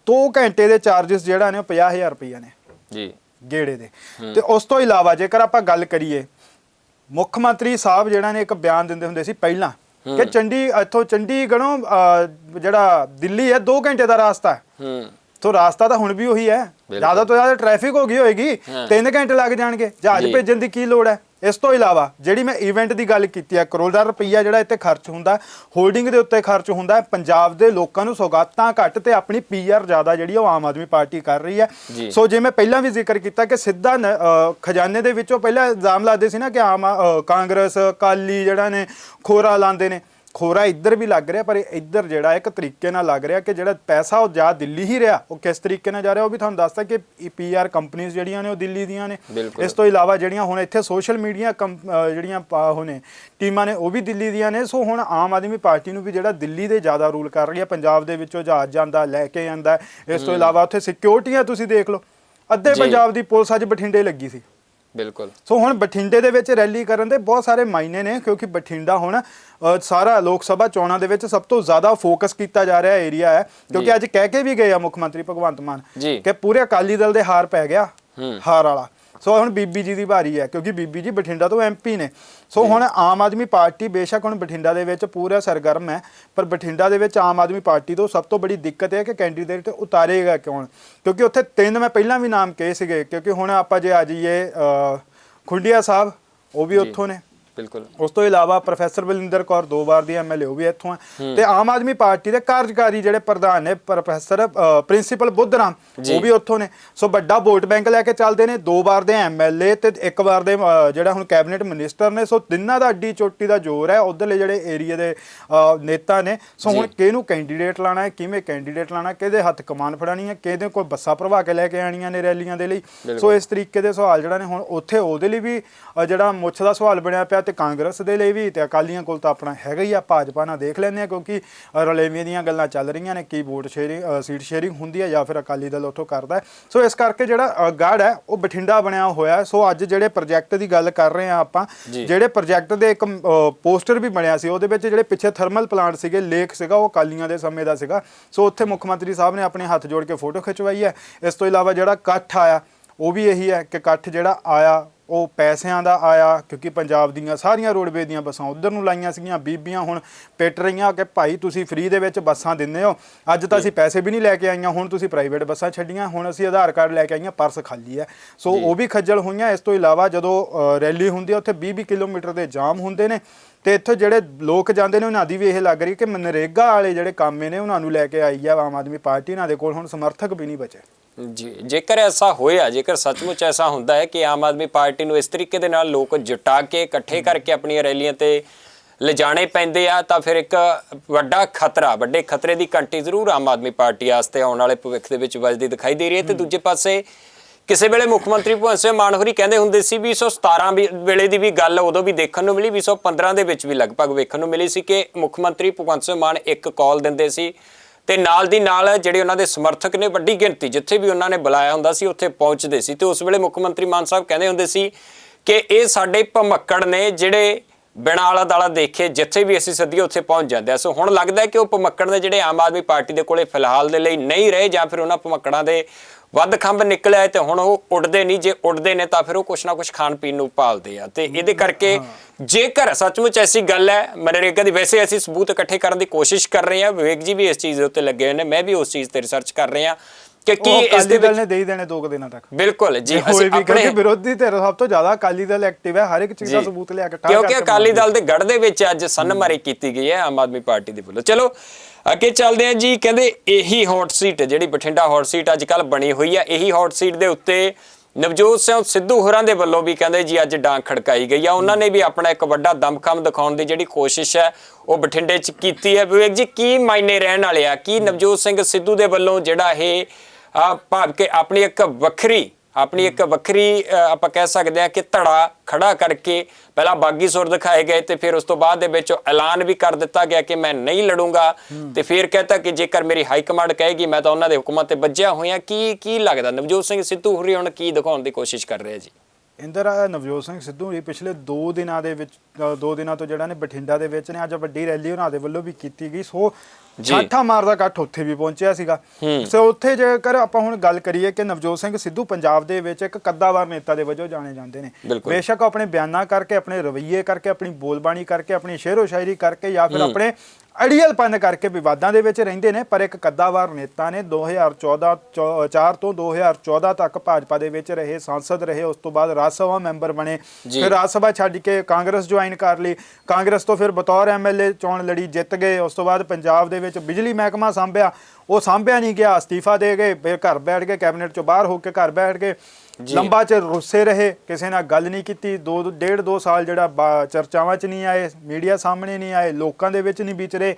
2 ਘੰਟੇ ਦੇ ਚਾਰजेस ਜਿਹੜਾ ਨੇ ਉਹ 50000 ਰੁਪਈਆ ਨੇ। ਜੀ। ਗੇੜੇ ਦੇ। ਤੇ ਉਸ ਤੋਂ ਇਲਾਵਾ ਜੇਕਰ ਆਪਾਂ ਗੱਲ ਕਰੀਏ ਮੁੱਖ ਮੰਤਰੀ ਸਾਹਿਬ ਜਿਹੜਾ ਨੇ ਇੱਕ ਬਿਆਨ ਦਿੰਦੇ ਹੁੰਦੇ ਸੀ ਪਹਿਲਾਂ ਕਿ ਚੰਡੀ ਇੱਥੋਂ ਚੰਡੀਗੜ੍ਹੋਂ ਜਿਹੜਾ ਦਿੱਲੀ ਹੈ 2 ਘੰਟੇ ਦਾ ਰਾਸਤਾ ਹੈ। ਹੂੰ। ਤੋ ਰਾਸਤਾ ਤਾਂ ਹੁਣ ਵੀ ਉਹੀ ਹੈ। ਜ਼ਿਆਦਾ ਤੋਂ ਜ਼ਿਆਦਾ ਟ੍ਰੈਫਿਕ ਹੋ ਗਈ ਹੋਏਗੀ ਹਾਂ। 3 ਘੰਟੇ ਲੱਗ ਜਾਣਗੇ। ਜਹਾਜ਼। ਭੇਜਣ ਦੀ ਕੀ ਲੋੜ ਹੈ? ਇਸ ਤੋਂ ਇਲਾਵਾ ਜਿਹੜੀ ਮੈਂ ਇਵੈਂਟ ਦੀ ਗੱਲ ਕੀਤੀ ਹੈ ਕਰੋੜਾਂ ਰੁਪਈਆ ਜਿਹੜਾ ਇੱਥੇ ਖਰਚ ਹੁੰਦਾ ਹੋਲਡਿੰਗ ਦੇ ਉੱਤੇ ਖਰਚ ਹੁੰਦਾ ਹੈ। ਪੰਜਾਬ ਦੇ ਲੋਕਾਂ ਨੂੰ ਸੌਗਾਤਾਂ ਘੱਟ ਤੇ ਆਪਣੀ ਪੀਆਰ ਜ਼ਿਆਦਾ ਜਿਹੜੀ ਉਹ ਆਮ ਆਦਮੀ ਪਾਰਟੀ ਕਰ ਰਹੀ ਹੈ। ਸੋ ਜੇ ਮੈਂ ਪਹਿਲਾਂ ਵੀ ਜ਼ਿਕਰ ਕੀਤਾ ਕਿ ਸਿੱਧਾ ਖਜ਼ਾਨੇ ਦੇ ਵਿੱਚੋਂ ਪਹਿਲਾਂ ਇਲਜ਼ਾਮ ਲਾਦੇ ਸੀ ਨਾ ਕਿ ਆਮ ਕਾਂਗਰਸ ਕਾਲੀ ਜਿਹੜਾ ਨੇ ਖੋਰਾ ਲਾਉਂਦੇ ਨੇ ਖੋਰਾ ਇੱਧਰ ਵੀ ਲੱਗ ਰਿਹਾ ਪਰ ਇੱਧਰ ਜਿਹੜਾ ਇੱਕ ਤਰੀਕੇ ਨਾਲ ਲੱਗ ਰਿਹਾ ਕਿ ਜਿਹੜਾ ਪੈਸਾ ਉਹ ਜਾ ਦਿੱਲੀ ਹੀ ਰਿਹਾ ਉਹ ਕਿਸ ਤਰੀਕੇ ਨਾਲ ਜਾ ਰਿਹਾ ਉਹ ਵੀ ਤੁਹਾਨੂੰ ਦੱਸਦਾ ਕਿ ਪੀਆਰ ਕੰਪਨੀਆਂ ਜਿਹੜੀਆਂ ਨੇ ਉਹ ਦਿੱਲੀ ਦੀਆਂ ਨੇ। ਇਸ ਤੋਂ ਇਲਾਵਾ ਜਿਹੜੀਆਂ ਹੁਣ ਇੱਥੇ ਸੋਸ਼ਲ ਮੀਡੀਆ ਜਿਹੜੀਆਂ ਨੇ ਟੀਮਾਂ ਨੇ ਉਹ ਵੀ ਦਿੱਲੀ ਦੀਆਂ ਨੇ। ਸੋ ਹੁਣ ਆਮ ਆਦਮੀ ਪਾਰਟੀ ਨੂੰ ਵੀ ਜਿਹੜਾ ਦਿੱਲੀ ਦੇ ਜ਼ਿਆਦਾ ਰੂਲ ਕਰ ਰਹੀ ਹੈ ਪੰਜਾਬ ਦੇ ਵਿੱਚੋਂ ਜਹਾਜ਼ ਜਾਂਦਾ ਲੈ ਕੇ ਜਾਂਦਾ ਇਸ ਤੋਂ ਇਲਾਵਾ ਉੱਥੇ ਸਿਕਿਉਰਟੀਆਂ ਤੁਸੀਂ ਦੇਖ ਲਓ। ਅੱਧੇ। ਪੰਜਾਬ ਦੀ ਪੁਲਿਸ ਅੱਜ ਬਠਿੰਡੇ ਲੱਗੀ ਸੀ। ਬਿਲਕੁਲ ਸੋ ਹੁਣ ਬਠਿੰਡੇ ਦੇ ਵਿੱਚ ਰੈਲੀ ਕਰਨ ਦੇ ਬਹੁਤ ਸਾਰੇ ਮਾਇਨੇ ਨੇ ਕਿਉਂਕਿ ਬਠਿੰਡਾ ਹੁਣ ਅ, ਸਾਰਾ ਲੋਕ ਸਭਾ ਚੋਣਾਂ ਦੇ ਵਿੱਚ ਸਭ ਤੋਂ ਜ਼ਿਆਦਾ ਫੋਕਸ ਕੀਤਾ ਜਾ ਰਿਹਾ ਏਰੀਆ ਹੈ। ਕਿਉਂਕਿ ਅੱਜ ਕਹਿ ਕੇ ਵੀ ਗਏ ਆ ਮੁੱਖ ਮੰਤਰੀ ਭਗਵੰਤ ਮਾਨ ਜੀ। ਕਿ ਪੂਰੇ ਅਕਾਲੀ ਦਲ ਦੇ ਹਾਰ ਪੈ ਗਿਆ। ਹਾਰ ਵਾਲਾ ਸੋ ਹੁਣ ਬੀਬੀ ਜੀ ਦੀ ਵਾਰੀ ਹੈ ਕਿਉਂਕਿ ਬੀਬੀ ਜੀ ਬਠਿੰਡਾ ਤੋਂ ਐਮਪੀ ਨੇ। ਸੋ ਹੁਣ ਆਮ ਆਦਮੀ ਪਾਰਟੀ ਬੇਸ਼ੱਕ ਹੁਣ ਬਠਿੰਡਾ ਦੇ ਵਿੱਚ ਪੂਰਾ ਸਰਗਰਮ ਹੈ ਪਰ ਬਠਿੰਡਾ ਦੇ ਵਿੱਚ ਆਮ ਆਦਮੀ ਪਾਰਟੀ ਤੋਂ ਸਭ ਤੋਂ ਬੜੀ ਦਿੱਕਤ ਇਹ ਹੈ ਕਿ ਕੈਂਡੀਡੇਟ ਉਤਾਰੇਗਾ ਕੌਣ ਕਿਉਂਕਿ ਉੱਥੇ ਤਿੰਨ ਮੈਂ ਪਹਿਲਾਂ ਵੀ ਨਾਮ ਕਹੇ ਸੀਗੇ ਕਿਉਂਕਿ ਹੁਣ ਆਪਾਂ ਜੇ ਆ ਜਾਈਏ ਖੁੰਡੀਆ ਸਾਹਿਬ ਉਹ ਵੀ। ਉੱਥੋਂ ਨੇ। ਬਿਲਕੁਲ। ਉਸ ਤੋਂ ਇਲਾਵਾ ਪ੍ਰੋਫੈਸਰ ਬਲਿੰਦਰ ਕੌਰ ਦੋ ਵਾਰ ਦੀ ਐਮਐਲਏ ਉਹ ਵੀ ਇੱਥੋਂ ਹੈ। ਤੇ ਆਮ ਆਦਮੀ ਪਾਰਟੀ ਦੇ ਕਾਰਜਕਾਰੀ ਜਿਹੜੇ ਪ੍ਰਧਾਨ ਨੇ ਪ੍ਰੋਫੈਸਰ ਪ੍ਰਿੰਸੀਪਲ ਬੁੱਧਰਾਮ। ਉਹ ਵੀ ਉੱਥੋਂ ਨੇ। ਸੋ ਵੱਡਾ ਵੋਟ ਬੈਂਕ ਲੈ ਕੇ ਚੱਲਦੇ ਨੇ ਦੋ ਵਾਰ ਦੇ ਐਮਐਲਏ ਤੇ ਇੱਕ ਵਾਰ ਦੇ ਜਿਹੜਾ ਹੁਣ ਕੈਬਨਿਟ ਮਿਨਿਸਟਰ ਨੇ। ਸੋ ਤਿੰਨਾਂ ਦਾ ਅੱਡੀ ਚੋਟੀ ਦਾ ਜ਼ੋਰ ਹੈ ਉਧਰਲੇ ਜਿਹੜੇ ਏਰੀਆ ਦੇ ਨੇਤਾ ਨੇ। ਸੋ ਹੁਣ। ਕਿਹਨੂੰ ਕੈਂਡੀਡੇਟ ਲਾਣਾ ਹੈ ਕਿਵੇਂ ਕੈਂਡੀਡੇਟ ਲਾਣਾ ਕਿਹਦੇ ਹੱਥ ਕਮਾਨ ਫੜਾਣੀ ਹੈ ਕਿਹਦੇ ਕੋਲ ਬੱਸਾਂ ਭਰਵਾ ਕੇ ਲੈ ਕੇ ਆਣੀਆਂ ਨੇ ਰੈਲੀਆਂ ਦੇ ਲਈ। ਸੋ ਇਸ ਤਰੀਕੇ ਦੇ ਸਵਾਲ ਜਿਹੜਾ ਨੇ ਹੁਣ ਉੱਥੇ ਉਹਦੇ ਲਈ ਵੀ ਜਿਹੜਾ ਮੁੱਛ ਦਾ ਸਵਾਲ ਬਣਿਆ ਪਿਆ ਤੇ ਕਾਂਗਰਸ ਦੇ ਲਈ ਵੀ ਤੇ ਅਕਾਲੀਆਂ ਕੋਲ ਤਾਂ ਆਪਣਾ ਹੈਗਾ ਹੀ ਆ ਭਾਜਪਾ ਨਾਲ ਦੇਖ ਲੈਂਦੇ ਆ ਕਿਉਂਕਿ ਰਲੇਵੇਂ ਦੀਆਂ ਗੱਲਾਂ ਚੱਲ ਰਹੀਆਂ ਨੇ ਕੀ ਵੋਟ ਸ਼ੇਅਰਿੰਗ ਸੀਟ ਸ਼ੇਅਰਿੰਗ ਹੁੰਦੀ ਹੈ ਜਾਂ ਫਿਰ ਅਕਾਲੀ ਦਲ ਉੱਥੋਂ ਕਰਦਾ। ਸੋ ਇਸ ਕਰਕੇ ਜਿਹੜਾ ਗੜ ਹੈ ਉਹ ਬਠਿੰਡਾ ਬਣਿਆ ਹੋਇਆ। ਸੋ ਅੱਜ ਜਿਹੜੇ ਪ੍ਰੋਜੈਕਟ ਦੀ ਗੱਲ ਕਰ ਰਹੇ ਆ ਆਪਾਂ। ਜਿਹੜੇ ਪ੍ਰੋਜੈਕਟ ਦੇ ਇੱਕ ਪੋਸਟਰ ਵੀ ਬਣਿਆ ਸੀ ਉਹਦੇ ਵਿੱਚ ਜਿਹੜੇ ਪਿੱਛੇ ਥਰਮਲ ਪਲਾਂਟ ਸੀਗੇ ਲੇਕ ਸੀਗਾ ਉਹ ਅਕਾਲੀਆਂ ਦੇ ਸਮੇਂ ਦਾ ਸੀਗਾ ਸੋ ਉੱਥੇ ਮੁੱਖ ਮੰਤਰੀ ਸਾਹਿਬ ਨੇ ਆਪਣੇ ਹੱਥ ਜੋੜ ਕੇ ਫੋਟੋ ਖਿਚਵਾਈ ਹੈ ਇਸ ਤੋਂ ਇਲਾਵਾ ਜਿਹੜਾ ਇਕੱਠ ਆਇਆ ਉਹ ਵੀ ਇਹੀ ਹੈ ਕਿ ਇਕੱਠ ਜਿਹੜਾ ਆਇਆ ਉਹ ਪੈਸਿਆਂ ਦਾ ਆਇਆ ਕਿਉਂਕਿ ਪੰਜਾਬ ਦੀਆਂ ਸਾਰੀਆਂ ਰੋਡਵੇ ਦੀਆਂ ਬੱਸਾਂ ਉਧਰ ਨੂੰ ਲਾਈਆਂ ਸੀਗੀਆਂ ਬੀਬੀਆਂ ਹੁਣ ਪਿੱਟ ਰਹੀਆਂ ਕਿ ਭਾਈ ਤੁਸੀਂ ਫ੍ਰੀ ਦੇ ਵਿੱਚ ਬੱਸਾਂ ਦਿੰਦੇ ਹੋ। ਅੱਜ ਤਾਂ ਅਸੀਂ ਪੈਸੇ ਵੀ ਨਹੀਂ ਲੈ ਕੇ ਆਈਆਂ ਹੁਣ ਤੁਸੀਂ ਪ੍ਰਾਈਵੇਟ ਬੱਸਾਂ ਛੱਡੀਆਂ ਹੁਣ ਅਸੀਂ ਆਧਾਰ ਕਾਰਡ ਲੈ ਕੇ ਆਈਆਂ ਪਰਸ ਖਾਲੀ ਹੈ। ਸੋ। ਉਹ ਵੀ ਖੱਜਲ ਹੋਈਆਂ ਇਸ ਤੋਂ ਇਲਾਵਾ ਜਦੋਂ ਰੈਲੀ ਹੁੰਦੀ ਹੈ ਉੱਥੇ 20-20 ਕਿਲੋਮੀਟਰ ਦੇ ਜਾਮ ਹੁੰਦੇ ਨੇ। ਤੇ ਇੱਥੇ ਜਿਹੜੇ ਲੋਕ ਜਾਂਦੇ ਨੇ ਉਹਨਾਂ ਦੀ ਵੀ ਇਹ ਲੱਗ ਰਹੀ ਕਿ ਮਨਰੇਗਾ ਵਾਲੇ ਜਿਹੜੇ ਕੰਮ ਨੇ ਉਹਨਾਂ ਨੂੰ ਲੈ ਕੇ ਆਈ ਆ ਆਮ ਆਦਮੀ ਪਾਰਟੀ ਇਹਨਾਂ ਦੇ ਕੋਲ ਹੁਣ ਸਮਰਥਕ ਵੀ ਨਹੀਂ ਬਚੇ। ਜੀ ਜੇਕਰ ਐਸਾ ਹੋਇਆ ਜੇਕਰ ਸੱਚਮੁੱਚ ਐਸਾ ਹੁੰਦਾ ਹੈ ਕਿ ਆਮ ਆਦਮੀ ਪਾਰਟੀ ਨੂੰ ਇਸ ਤਰੀਕੇ ਦੇ ਨਾਲ ਲੋਕ ਜੁਟਾ ਕੇ ਇਕੱਠੇ ਕਰਕੇ ਆਪਣੀਆਂ ਰੈਲੀਆਂ ਤੇ ਲਿਜਾਣੇ ਪੈਂਦੇ ਆ ਤਾਂ ਫਿਰ ਇੱਕ ਵੱਡਾ ਖਤਰਾ ਵੱਡੇ ਖਤਰੇ ਦੀ ਘੰਟੀ ਜ਼ਰੂਰ ਆਮ ਆਦਮੀ ਪਾਰਟੀ ਵਾਸਤੇ ਆਉਣ ਵਾਲੇ ਭਵਿੱਖ ਦੇ ਵਿੱਚ ਵੱਜਦੀ ਦਿਖਾਈ ਦੇ ਰਹੀ ਹੈ। ਤੇ ਦੂਜੇ ਪਾਸੇ ਕਿਸੇ ਵੇਲੇ ਮੁੱਖ ਮੰਤਰੀ ਭਗਵੰਤ ਸਿੰਘ ਮਾਨ ਹੋਰੀ ਕਹਿੰਦੇ ਹੁੰਦੇ ਸੀ ਵੀ 117 ਵੀ- ਵੇਲੇ ਦੀ ਵੀ ਗੱਲ ਉਦੋਂ ਵੀ ਦੇਖਣ ਨੂੰ ਮਿਲੀ 2015 ਦੇ ਵਿੱਚ ਵੀ ਲਗਭਗ ਵੇਖਣ ਨੂੰ ਮਿਲੀ ਸੀ ਕਿ ਮੁੱਖ ਮੰਤਰੀ ਭਗਵੰਤ ਸਿੰਘ ਮਾਨ ਇੱਕ ਕਾਲ ਦਿੰਦੇ ਸੀ ਤੇ ਨਾਲ ਦੀ ਨਾਲ ਜਿਹੜੇ ਉਹਨਾਂ ਦੇ ਸਮਰਥਕ ਨੇ ਵੱਡੀ ਗਿਣਤੀ ਜਿੱਥੇ ਵੀ ਉਹਨਾਂ ਨੇ ਬੁਲਾਇਆ ਹੁੰਦਾ ਸੀ, ਉੱਥੇ ਪਹੁੰਚਦੇ ਸੀ ਤੇ ਉਸ ਵੇਲੇ ਮੁੱਖ ਮੰਤਰੀ ਮਾਨ ਸਾਹਿਬ ਕਹਿੰਦੇ ਹੁੰਦੇ ਸੀ ਕਿ ਇਹ ਸਾਡੇ ਭਮੱਕੜ ਨੇ ਜਿਹੜੇ ਬਿਨਾਂ ਆਲਾ ਦਾਲਾ ਦੇਖੇ ਜਿੱਥੇ ਵੀ ਅਸੀਂ ਸੱਦੀਏ ਉੱਥੇ ਪਹੁੰਚ ਜਾਂਦੇ ਆ। ਸੋ ਹੁਣ ਲੱਗਦਾ ਹੈ ਕਿ ਉਹ ਭਮੱਕੜ ਦੇ ਜਿਹੜੇ ਆਮ ਆਦਮੀ ਪਾਰਟੀ ਦੇ ਕੋਲੇ ਫਿਲਹਾਲ ਦੇ ਲਈ ਨਹੀਂ ਰਹੇ ਜਾਂ ਫਿਰ ਉਹਨਾਂ ਭਮੱਕੜਾਂ ਦੇ ਵੱਧ ਖੰਭ ਨਿਕਲਿਆ ਤੇ ਹੁਣ ਉਹ ਉੱਡਦੇ ਨਹੀਂ ਜੇ ਉੱਡਦੇ ਨੇ ਤਾਂ ਫਿਰ ਉਹ ਕੁਛ ਨਾ ਕੁਛ ਖਾਣ ਪੀਣ ਨੂੰ ਭਾਲਦੇ ਆ ਤੇ ਇਹਦੇ ਕਰਕੇ ਜੇਕਰ ਸੱਚਮੁੱਚ ਐਸੀ ਗੱਲ ਹੈ ਮਨਰੇਗਾ ਦੀ ਵੈਸੇ ਅਸੀਂ ਸਬੂਤ ਇਕੱਠੇ ਕਰਨ ਦੀ ਕੋਸ਼ਿਸ਼ ਕਰ ਰਹੇ ਹਾਂ ਵਿਵੇਕ ਜੀ ਵੀ ਇਸ ਚੀਜ਼ ਦੇ ਉੱਤੇ ਲੱਗੇ ਹੋਏ ਨੇ ਮੈਂ ਵੀ ਉਸ ਚੀਜ਼ ਤੇ ਰਿਸਰਚ ਕਰ ਰਹੇ ਹਾਂ ਕਿ ਕੀ ਇਸ ਦੇ ਵਿੱਚ ਨੇ ਦੇ ਹੀ ਦੇਣੇ ਦੋ ਕੁ ਦਿਨਾਂ ਤੱਕ ਬਿਲਕੁਲ ਜੀ ਅਸੀਂ ਆਪਣੇ ਵਿਰੋਧੀ ਧਿਰ ਸਭ ਤੋਂ ਜ਼ਿਆਦਾ ਅਕਾਲੀ ਦਲ ਐਕਟਿਵ ਹੈ ਹਰ ਇੱਕ ਚੀਜ਼ ਦਾ। ਸਬੂਤ ਲਿਆ ਕੇ ਠਾ ਕਿਉਂਕਿ ਕਰਕੇ ਅਕਾਲੀ। ਦਲ ਦੇ ਗੜ ਦੇ ਵਿੱਚ ਅੱਜ ਸਨਮਾਰੀ ਕੀਤੀ ਗਈ ਹੈ ਆਮ ਆਦਮੀ ਪਾਰਟੀ ਦੇ ਵੱਲੋਂ ਚਲੋ ਅੱਗੇ ਚੱਲਦੇ ਹਾਂ ਜੀ, ਕਹਿੰਦੇ ਇਹੀ ਹੌਟ ਸੀਟ ਜਿਹੜੀ ਬਠਿੰਡਾ ਹੌਟ ਸੀਟ ਅੱਜ ਕੱਲ ਬਣੀ ਹੋਈ ਆ। ਇਹੀ ਹੌਟ ਸੀਟ ਦੇ ਉੱਤੇ ਨਵਜੋਤ ਸਿੰਘ ਸਿੱਧੂ ਹੋਰਾਂ ਦੇ ਵੱਲੋਂ ਵੀ ਕਹਿੰਦੇ ਜੀ, ਅੱਜ ਡਾਂਗ ਖੜਕਾਈ ਗਈ ਆ। ਉਹਨਾਂ ਨੇ ਵੀ ਆਪਣਾ ਇੱਕ ਵੱਡਾ ਦਮਖਮ ਦਿਖਾਉਣ ਦੀ ਜਿਹੜੀ ਕੋਸ਼ਿਸ਼ ਹੈ, ਉਹ ਬਠਿੰਡੇ 'ਚ ਕੀਤੀ ਹੈ। ਵਿਵੇਕ ਜੀ, ਕੀ ਮਾਇਨੇ ਰਹਿਣ ਵਾਲੇ ਆ? ਕੀ ਨਵਜੋਤ ਸਿੰਘ ਸਿੱਧੂ ਦੇ ਵੱਲੋਂ ਜਿਹੜਾ ਇਹ ਭਾਵ ਕਿ ਆਪਣੀ ਇੱਕ ਵੱਖਰੀ, ਆਪਣੀ ਇੱਕ ਵੱਖਰੀ ਆਪਾਂ ਕਹਿ ਸਕਦੇ ਹਾਂ ਕਿ ਧੜਾ ਖੜਾ ਕਰਕੇ ਪਹਿਲਾਂ ਬਾਗੀ ਸੁਰ ਦਿਖਾਏ ਗਏ ਤੇ ਫਿਰ ਉਸ ਤੋਂ ਬਾਅਦ ਦੇ ਵਿੱਚ ਐਲਾਨ ਵੀ ਕਰ ਦਿੱਤਾ ਗਿਆ ਕਿ ਮੈਂ ਨਹੀਂ ਲੜੂੰਗਾ। ਤੇ ਫਿਰ ਕਹਤਾ ਕਿ ਜੇਕਰ ਮੇਰੀ ਹਾਈ ਕਮਾਂਡ ਕਹੇਗੀ, ਮੈਂ ਤਾਂ ਉਹਨਾਂ ਦੇ ਹੁਕਮਾਂ ਤੇ ਵੱਜਿਆ ਹੋਇਆ। ਕੀ ਕੀ ਲੱਗਦਾ? ਨਵਜੋਤ ਸਿੰਘ ਸਿੱਧੂ ਹੁਰੀ ਹੁਣ ਕੀ ਦਿਖਾਉਣ ਦੀ ਕੋਸ਼ਿਸ਼ ਕਰ ਰਿਹਾ ਜੀ? ਇੰਦਰ, ਆਹ ਨਵਜੋਤ ਸਿੰਘ ਸਿੱਧੂ ਜੀ ਪਿਛਲੇ 2 ਦਿਨਾਂ ਦੇ ਵਿੱਚ 2 ਦਿਨਾਂ ਤੋਂ ਜਿਹੜਾ ਨੇ ਬਠਿੰਡਾ ਦੇ ਵਿੱਚ ਨੇ, ਅੱਜ ਵੱਡੀ ਰੈਲੀ ਉਹਨਾਂ ਦੇ ਵੱਲੋਂ ਵੀ ਕੀਤੀ ਗਈ। ਸੋ ਛਾਠਾ ਮਾਰਦਾ ਇਕੱਠ ਉੱਥੇ ਵੀ ਪਹੁੰਚਿਆ ਸੀਗਾ। ਸੋ ਉੱਥੇ ਜੇਕਰ ਆਪਾਂ ਹੁਣ ਗੱਲ ਕਰੀਏ ਕਿ ਨਵਜੋਤ ਸਿੰਘ ਸਿੱਧੂ ਪੰਜਾਬ ਦੇ ਵਿੱਚ ਇੱਕ ਕੱਦਾਵਾਰ ਨੇਤਾ ਦੇ ਵਜੋਂ ਜਾਣੇ ਜਾਂਦੇ ਨੇ। ਬੇਸ਼ੱਕ ਆਪਣੇ ਬਿਆਨਾਂ ਕਰਕੇ ਆਪਣੇ ਰਵੱਈਏ ਕਰਕੇ ਆਪਣੀ ਬੋਲਬਾਣੀ ਕਰਕੇ ਆਪਣੀ ਸ਼ੇਰੋ ਸ਼ਾਇਰੀ ਕਰਕੇ ਜਾਂ ਫਿਰ ਆਪਣੇ ਅੜੀਅਲਪਨ ਕਰਕੇ ਵਿਵਾਦਾਂ ਦੇ ਵਿੱਚ ਰਹਿੰਦੇ ਨੇ ਪਰ ਇੱਕ ਕੱਦਾਵਾਰ ਨੇਤਾ ਨੇ 2014 ਚੌ- ਚਾਰ ਤੋਂ 2014 ਤੱਕ ਭਾਜਪਾ ਦੇ ਵਿੱਚ ਰਹੇ ਸੰਸਦ ਰਹੇ ਉਸ ਤੋਂ ਬਾਅਦ ਰਾਜ ਸਭਾ ਮੈਂਬਰ ਬਣੇ। ਫਿਰ ਰਾਜ ਸਭਾ ਛੱਡ ਕੇ ਕਾਂਗਰਸ ਜੁਆਇਨ ਕਰ ਲਈ। ਕਾਂਗਰਸ ਤੋਂ ਫਿਰ ਬਤੌਰ ਐਮਐਲਏ ਚੋਣ ਲੜੀ ਜਿੱਤ ਗਏ ਉਸ ਤੋਂ ਬਾਅਦ ਪੰਜਾਬ ਦੇ ਵਿੱਚ ਬਿਜਲੀ ਮਹਿਕਮਾ ਸੰਭਿਆ। ਉਹ ਸਾਂਭਿਆ ਨਹੀਂ ਗਿਆ ਅਸਤੀਫਾ ਦੇ ਗਏ ਫਿਰ ਘਰ ਬੈਠ ਕੇ ਕੈਬਨਿਟ ਚੋਂ ਬਾਹਰ ਹੋ ਕੇ ਘਰ ਬੈਠ ਕੇ। ਲੰਬਾ ਚਿਰ ਰੁੱਸੇ ਰਹੇ ਕਿਸੇ ਨਾਲ ਗੱਲ ਨਹੀਂ ਕੀਤੀ। ਦੋ ਦੋ- ਡੇਢ ਦੋ ਸਾਲ ਜਿਹੜਾ ਚਰਚਾਵਾਂ 'ਚ ਨਹੀਂ ਆਏ ਮੀਡੀਆ ਸਾਹਮਣੇ ਨਹੀਂ ਆਏ ਲੋਕਾਂ ਦੇ ਵਿੱਚ ਨਹੀਂ ਵਿਚਰੇ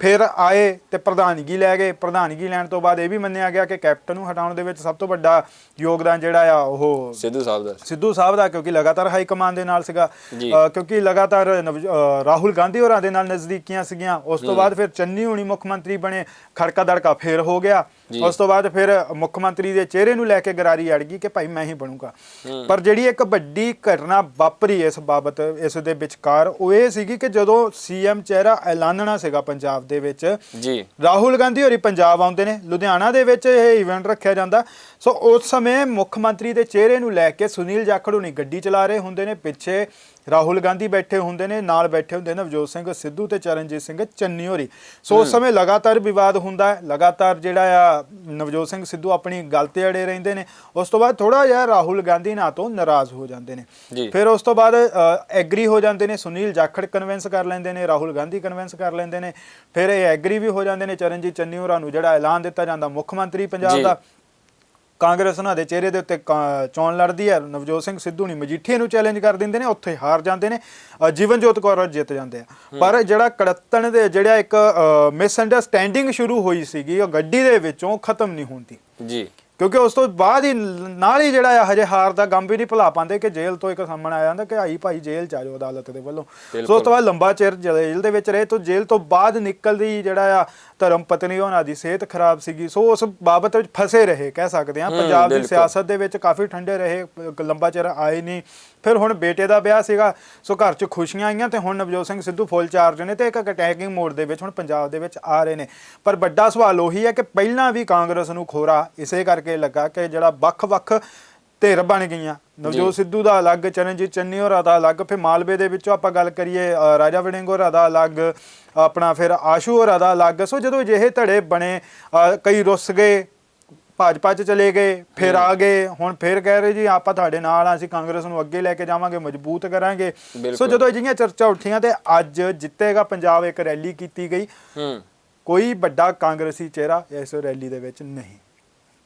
ਫਿਰ ਆਏ ਤੇ ਪ੍ਰਧਾਨਗੀ ਲੈ ਗਏ। ਪ੍ਰਧਾਨਗੀ ਲੈਣ ਤੋਂ ਬਾਅਦ ਇਹ ਵੀ ਮੰਨਿਆ ਗਿਆ ਕਿ ਕੈਪਟਨ ਨੂੰ ਹਟਾਉਣ ਦੇ ਵਿੱਚ ਸਭ ਤੋਂ ਵੱਡਾ ਯੋਗਦਾਨ ਜਿਹੜਾ ਆ ਉਹ ਸਿੱਧੂ ਸਾਹਿਬ ਦਾ ਸਿੱਧੂ ਸਾਹਿਬ ਦਾ ਕਿਉਂਕਿ ਲਗਾਤਾਰ ਹਾਈ ਕਮਾਂਡ ਦੇ ਨਾਲ ਸੀਗਾ। ਕਿਉਂਕਿ ਲਗਾਤਾਰ ਰਾਹੁਲ ਗਾਂਧੀ ਹੋਰਾਂ ਦੇ ਨਾਲ ਨਜ਼ਦੀਕੀਆਂ ਸੀਗੀਆਂ। ਉਸ ਤੋਂ ਬਾਅਦ ਫਿਰ ਚੰਨੀ ਹੁਣੀ ਮੁੱਖ ਮੰਤਰੀ ਬਣੇ ਖੜਕਾ ਦੜਕਾ ਫੇਰ ਹੋ ਗਿਆ। ਉਸ ਤੋਂ ਬਾਅਦ ਫਿਰ ਮੁੱਖ ਮੰਤਰੀ ਦੇ ਚਿਹਰੇ ਨੂੰ ਲੈ ਕੇ ਗਰਾਰੀ ਅੜ ਗਈ ਕਿ ਭਾਈ ਮੈਂ ਹੀ ਬਣੂੰਗਾ। ਪਰ ਜਿਹੜੀ ਇੱਕ ਵੱਡੀ ਘਟਨਾ ਵਾਪਰੀ ਇਸ ਬਾਬਤ ਇਸ ਦੇ ਵਿਚਕਾਰ ਉਹ ਇਹ ਸੀਗੀ ਕਿ ਜਦੋਂ ਸੀਐਮ ਚਿਹਰਾ ਐਲਾਨਣਾ ਸੀਗਾ ਪੰਜਾਬ ਦੇ ਵਿੱਚ ਜੀ। ਰਾਹੁਲ ਗਾਂਧੀ ਹੋਰੀ ਪੰਜਾਬ ਆਉਂਦੇ ਨੇ। ਲੁਧਿਆਣਾ ਦੇ ਵਿੱਚ ਇਹ ਇਵੈਂਟ ਰੱਖਿਆ ਜਾਂਦਾ। ਸੋ ਉਸ ਸਮੇਂ ਮੁੱਖ ਮੰਤਰੀ ਦੇ ਚਿਹਰੇ ਨੂੰ ਲੈ ਕੇ ਸੁਨੀਲ ਜਾਖੜ ਹੁਣੀ ਗੱਡੀ ਚਲਾ ਰਹੇ ਹੁੰਦੇ ਨੇ। ਪਿੱਛੇ ਰਾਹੁਲ ਗਾਂਧੀ ਬੈਠੇ ਹੁੰਦੇ ਨੇ ਨਾਲ ਬੈਠੇ ਹੁੰਦੇ ਨੇ ਨਵਜੋਤ ਸਿੰਘ ਸਿੱਧੂ ਤੇ ਚਰਨਜੀਤ ਸਿੰਘ ਚੰਨੀ ਹੋਰੀ। ਸੋ ਉਸ ਸਮੇਂ ਲਗਾਤਾਰ ਵਿਵਾਦ ਹੁੰਦਾ ਹੈ। ਲਗਾਤਾਰ ਜਿਹੜਾ ਆ ਨਵਜੋਤ ਸਿੰਘ ਸਿੱਧੂ ਆਪਣੀ ਗੱਲ ਤੇ ਅੜੇ ਰਹਿੰਦੇ ਨੇ ਉਸ ਤੋਂ ਬਾਅਦ ਥੋੜਾ ਜਿਹਾ ਰਾਹੁਲ ਗਾਂਧੀ ਨਾਲ ਤੋਂ ਨਾਰਾਜ਼ ਹੋ ਜਾਂਦੇ ਨੇ। ਫਿਰ ਉਸ ਤੋਂ ਬਾਅਦ ਐਗਰੀ ਹੋ ਜਾਂਦੇ ਨੇ ਸੁਨੀਲ ਜਾਖੜ ਕਨਵਿੰਸ ਕਰ ਲੈਂਦੇ ਨੇ ਰਾਹੁਲ ਗਾਂਧੀ ਕਨਵਿੰਸ ਕਰ ਲੈਂਦੇ ਨੇ ਫਿਰ ਇਹ ਐਗਰੀ ਵੀ ਹੋ ਜਾਂਦੇ ਨੇ ਚਰਨਜੀਤ ਚੰਨੀ ਹੋਰਾਂ ਨੂੰ ਜਿਹੜਾ ਐਲਾਨ ਦਿੱਤਾ ਜਾਂਦਾ ਮੁੱਖ ਮੰਤਰੀ ਪੰਜਾਬ। ਦਾ ਕਾਂਗਰਸ ਉਹਨਾਂ ਦੇ ਚਿਹਰੇ ਦੇ ਉੱਤੇ ਕਾ- ਚੋਣ ਲੜਦੀ ਹੈ ਨਵਜੋਤ ਸਿੰਘ ਸਿੱਧੂ ਨਹੀਂ ਮਜੀਠੀਏ ਨੂੰ ਚੈਲੰਜ ਕਰ ਦਿੰਦੇ ਨੇ ਉੱਥੇ ਹਾਰ ਜਾਂਦੇ ਨੇ ਅ, ਜੀਵਨਜੋਤ ਕੌਰ ਜਿੱਤ ਜਾਂਦੇ ਆ। ਪਰ ਜਿਹੜਾ ਕੜੱਤਣ ਦੇ ਜਿਹੜਾ ਇੱਕ ਮਿਸ ਅੰਡਰਸਟੈਂਡਿੰਗ ਸ਼ੁਰੂ ਹੋਈ ਸੀਗੀ ਉਹ ਗੱਡੀ ਦੇ ਵਿੱਚੋਂ ਖਤਮ ਨਹੀਂ ਹੁੰਦੀ ਜੀ। ਕਿਉਂਕਿ ਉਸ ਤੋਂ ਬਾਅਦ ਹੀ ਨਾਲ ਹੀ ਜਿਹੜਾ ਆ ਹਜੇ ਹਾਰ ਦਾ ਗਮ ਵੀ ਨਹੀਂ ਭੁਲਾ ਪਾਉਂਦੇ ਕਿ ਜੇਲ੍ਹ ਤੋਂ ਇੱਕ ਸਾਹਮਣੇ ਆ ਜਾਂਦਾ ਕਿ ਆਈ ਭਾਈ ਜੇਲ੍ਹ ਚ ਆ ਜਾਓ ਅਦਾਲਤ ਦੇ ਵੱਲੋਂ ਸੋ। ਉਸ ਤੋਂ ਬਾਅਦ ਲੰਬਾ ਚਿਰ ਜੇਲ੍ਹ ਦੇ ਵਿੱਚ ਰਹੇ ਤੋਂ ਜੇਲ੍ਹ ਤੋਂ ਬਾਅਦ ਨਿਕਲਦੀ ਜਿਹੜਾ ਆ ਧਰਮ ਪਤਨੀ ਉਹਨਾਂ ਦੀ ਸਿਹਤ ਖਰਾਬ ਸੀਗੀ ਸੋ ਉਸ ਬਾਬਤ ਵਿੱਚ ਫਸੇ ਰਹੇ ਕਹਿ ਸਕਦੇ ਆ ਪੰਜਾਬ ਦੀ। ਸਿਆਸਤ ਦੇ ਵਿੱਚ ਕਾਫੀ ਠੰਡੇ ਰਹੇ ਲੰਬਾ ਚਿਰ ਆਏ ਨਹੀਂ ਫਿਰ ਹੁਣ ਬੇਟੇ ਦਾ ਵਿਆਹ ਸੀਗਾ ਸੋ ਘਰ 'ਚ ਖੁਸ਼ੀਆਂ ਆਈਆਂ ਤੇ ਹੁਣ ਨਵਜੋਤ ਸਿੰਘ ਸਿੱਧੂ ਫੁੱਲ ਚਾਰਜ ਨੇ ਤੇ ਇੱਕ ਅਟੈਕਿੰਗ ਮੋਡ ਦੇ ਵਿੱਚ ਹੁਣ ਪੰਜਾਬ ਦੇ ਵਿੱਚ ਆ ਰਹੇ ਨੇ। ਪਰ ਵੱਡਾ ਸਵਾਲ ਉਹੀ ਹੈ ਕਿ ਪਹਿਲਾਂ ਵੀ ਕਾਂਗਰਸ ਨੂੰ ਖੋਰਾ ਇਸੇ ਕਰਕੇ ਲੱਗਾ ਕਿ ਜਿਹੜਾ ਵੱਖ-ਵੱਖ ਧਿਰ ਬਣ ਗਈਆਂ। ਨਵਜੋਤ ਸਿੱਧੂ ਦਾ ਅਲੱਗ ਚਰਨਜੀਤ ਚੰਨੀ ਹੋਰਾਂ ਦਾ ਅਲੱਗ ਫਿਰ ਮਾਲਵੇ ਦੇ ਵਿੱਚੋਂ ਆਪਾਂ ਗੱਲ ਕਰੀਏ ਰਾਜਾ ਵੜਿੰਗ ਹੋਰਾਂ ਦਾ ਅਲੱਗ ਆਪਣਾ ਫਿਰ ਆਸ਼ੂ ਹੋਰਾਂ ਦਾ ਅਲੱਗ। ਸੋ ਜਦੋਂ ਜਿਹੇ ਧੜੇ ਬਣੇ ਕਈ ਰੁੱਸ ਗਏ ਭਾਜਪਾ 'ਚ ਚਲੇ ਗਏ ਫਿਰ ਆ ਗਏ ਹੁਣ ਫਿਰ ਕਹਿ ਰਹੇ ਜੀ ਆਪਾਂ ਤੁਹਾਡੇ ਨਾਲ ਆ ਅਸੀਂ ਕਾਂਗਰਸ ਨੂੰ ਅੱਗੇ ਲੈ ਕੇ ਜਾਵਾਂਗੇ ਮਜ਼ਬੂਤ ਕਰਾਂਗੇ। ਸੋ। ਜਦੋਂ ਅਜਿਹੀਆਂ ਚਰਚਾ ਉੱਠੀਆਂ ਤੇ ਅੱਜ ਜਿੱਤੇਗਾ ਪੰਜਾਬ ਇੱਕ ਰੈਲੀ ਕੀਤੀ ਗਈ। ਹੂੰ। ਕੋਈ ਵੱਡਾ ਕਾਂਗਰਸੀ ਚਿਹਰਾ ਇਸ ਰੈਲੀ ਦੇ ਵਿੱਚ ਨਹੀਂ।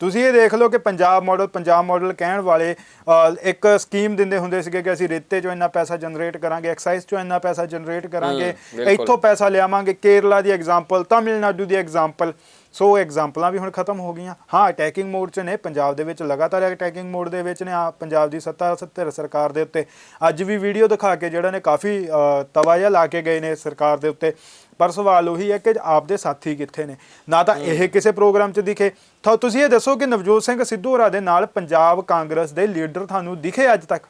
ਤੁਸੀਂ ਇਹ ਦੇਖ ਲਓ ਕਿ ਪੰਜਾਬ ਮਾਡਲ ਪੰਜਾਬ ਮਾਡਲ ਕਹਿਣ ਵਾਲੇ ਅ, ਇੱਕ ਸਕੀਮ ਦਿੰਦੇ ਹੁੰਦੇ ਸੀਗੇ ਕਿ ਅਸੀਂ ਰੇਤੇ 'ਚੋਂ ਇੰਨਾ ਪੈਸਾ ਜਨਰੇਟ ਕਰਾਂਗੇ ਐਕਸਾਈਜ਼ 'ਚੋਂ ਇੰਨਾ ਪੈਸਾ ਜਨਰੇਟ ਕਰਾਂਗੇ ਬਿਲਕੁਲ। ਇੱਥੋਂ ਪੈਸਾ ਲਿਆਵਾਂਗੇ ਕੇਰਲਾ ਦੀ ਐਗਜ਼ਾਮਪਲ ਤਾਮਿਲਨਾਡੂ ਦੀ ਐਗਜ਼ਾਮਪਲ ਸੋ ਐਗਜ਼ਾਮਪਲਾਂ ਵੀ ਹੁਣ ਖਤਮ ਹੋ ਗਈਆਂ। ਹਾਂ ਅਟੈਕਿੰਗ ਮੋਡ 'ਚ ਨੇ ਪੰਜਾਬ ਦੇ ਵਿੱਚ ਲਗਾਤਾਰ ਅਟੈਕਿੰਗ ਮੋਡ ਦੇ ਵਿੱਚ ਨੇ ਆ ਪੰਜਾਬ ਦੀ ਸੱਤਾ ਸੱਤਰ ਸਰਕਾਰ ਦੇ ਉੱਤੇ। ਅੱਜ ਵੀ ਵੀਡੀਓ ਦਿਖਾ ਕੇ ਜਿਹੜਾ ਨੇ ਕਾਫੀ ਅ, ਤਵਾ ਜਿਹਾ ਲਾ ਕੇ ਗਏ ਨੇ ਸਰਕਾਰ ਦੇ ਉੱਤੇ। ਪਰ ਸਵਾਲ ਉਹੀ ਹੈ ਕਿ ਆਪਦੇ ਸਾਥੀ ਕਿੱਥੇ ਨੇ? ਨਾ ਤਾਂ ਇਹ ਕਿਸੇ ਪ੍ਰੋਗਰਾਮ 'ਚ ਦਿਖੇ। ਤਾਂ ਤੁਸੀਂ ਇਹ ਦੱਸੋ ਕਿ ਨਵਜੋਤ ਸਿੰਘ ਸਿੱਧੂ ਹੋਰਾਂ ਦੇ ਨਾਲ ਪੰਜਾਬ ਕਾਂਗਰਸ ਦੇ ਲੀਡਰ ਤੁਹਾਨੂੰ ਦਿਖੇ ਅੱਜ ਤੱਕ?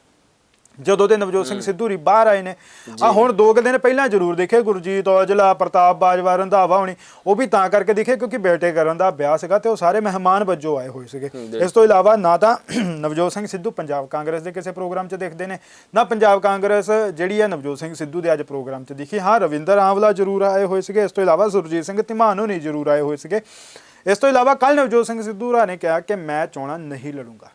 ਜਦੋਂ ਦੇ ਨਵਜੋਤ ਸਿੰਘ ਸਿੱਧੂ ਰੀ ਬਾਹਰ ਆਏ ਨੇ ਆ ਹੁਣ ਦੋ ਕੁ ਦਿਨ ਪਹਿਲਾਂ ਜ਼ਰੂਰ ਦੇਖੇ ਗੁਰਜੀਤ ਔਜਲਾ ਪ੍ਰਤਾਪ ਬਾਜਵਾ ਰੰਧਾਵਾ ਹੋਣੀ ਉਹ ਵੀ ਤਾਂ ਕਰਕੇ ਦਿਖੇ ਕਿਉਂਕਿ ਬੇਟੇ ਕਰਨ ਦਾ ਵਿਆਹ ਸੀਗਾ ਤੇ ਉਹ ਸਾਰੇ ਮਹਿਮਾਨ ਵਜੋਂ ਆਏ ਹੋਏ ਸੀਗੇ। ਇਸ ਤੋਂ ਇਲਾਵਾ ਨਾ ਤਾਂ ਨਵਜੋਤ ਸਿੰਘ ਸਿੱਧੂ ਪੰਜਾਬ ਕਾਂਗਰਸ ਦੇ ਕਿਸੇ ਪ੍ਰੋਗਰਾਮ 'ਚ ਦਿਖਦੇ ਨੇ ਨਾ ਪੰਜਾਬ ਕਾਂਗਰਸ ਜਿਹੜੀ ਹੈ ਨਵਜੋਤ ਸਿੰਘ ਸਿੱਧੂ ਦੇ ਅੱਜ ਪ੍ਰੋਗਰਾਮ 'ਚ ਦਿਖੀ। ਹਾਂ ਰਵਿੰਦਰ ਆਂਵਲਾ ਜ਼ਰੂਰ ਆਏ ਹੋਏ ਸੀਗੇ ਇਸ ਤੋਂ ਇਲਾਵਾ ਸੁਰਜੀਤ ਸਿੰਘ ਧੀਮਾਨ ਹੋਣੀ ਜ਼ਰੂਰ ਆਏ ਹੋਏ ਸੀਗੇ। ਇਸ ਤੋਂ ਇਲਾਵਾ ਕੱਲ ਨਵਜੋਤ ਸਿੰਘ ਸਿੱਧੂ ਹੋਰਾਂ ਨੇ ਕਿਹਾ ਕਿ ਮੈਂ ਚੋਣਾਂ ਨਹੀਂ ਲੜੂੰਗਾ।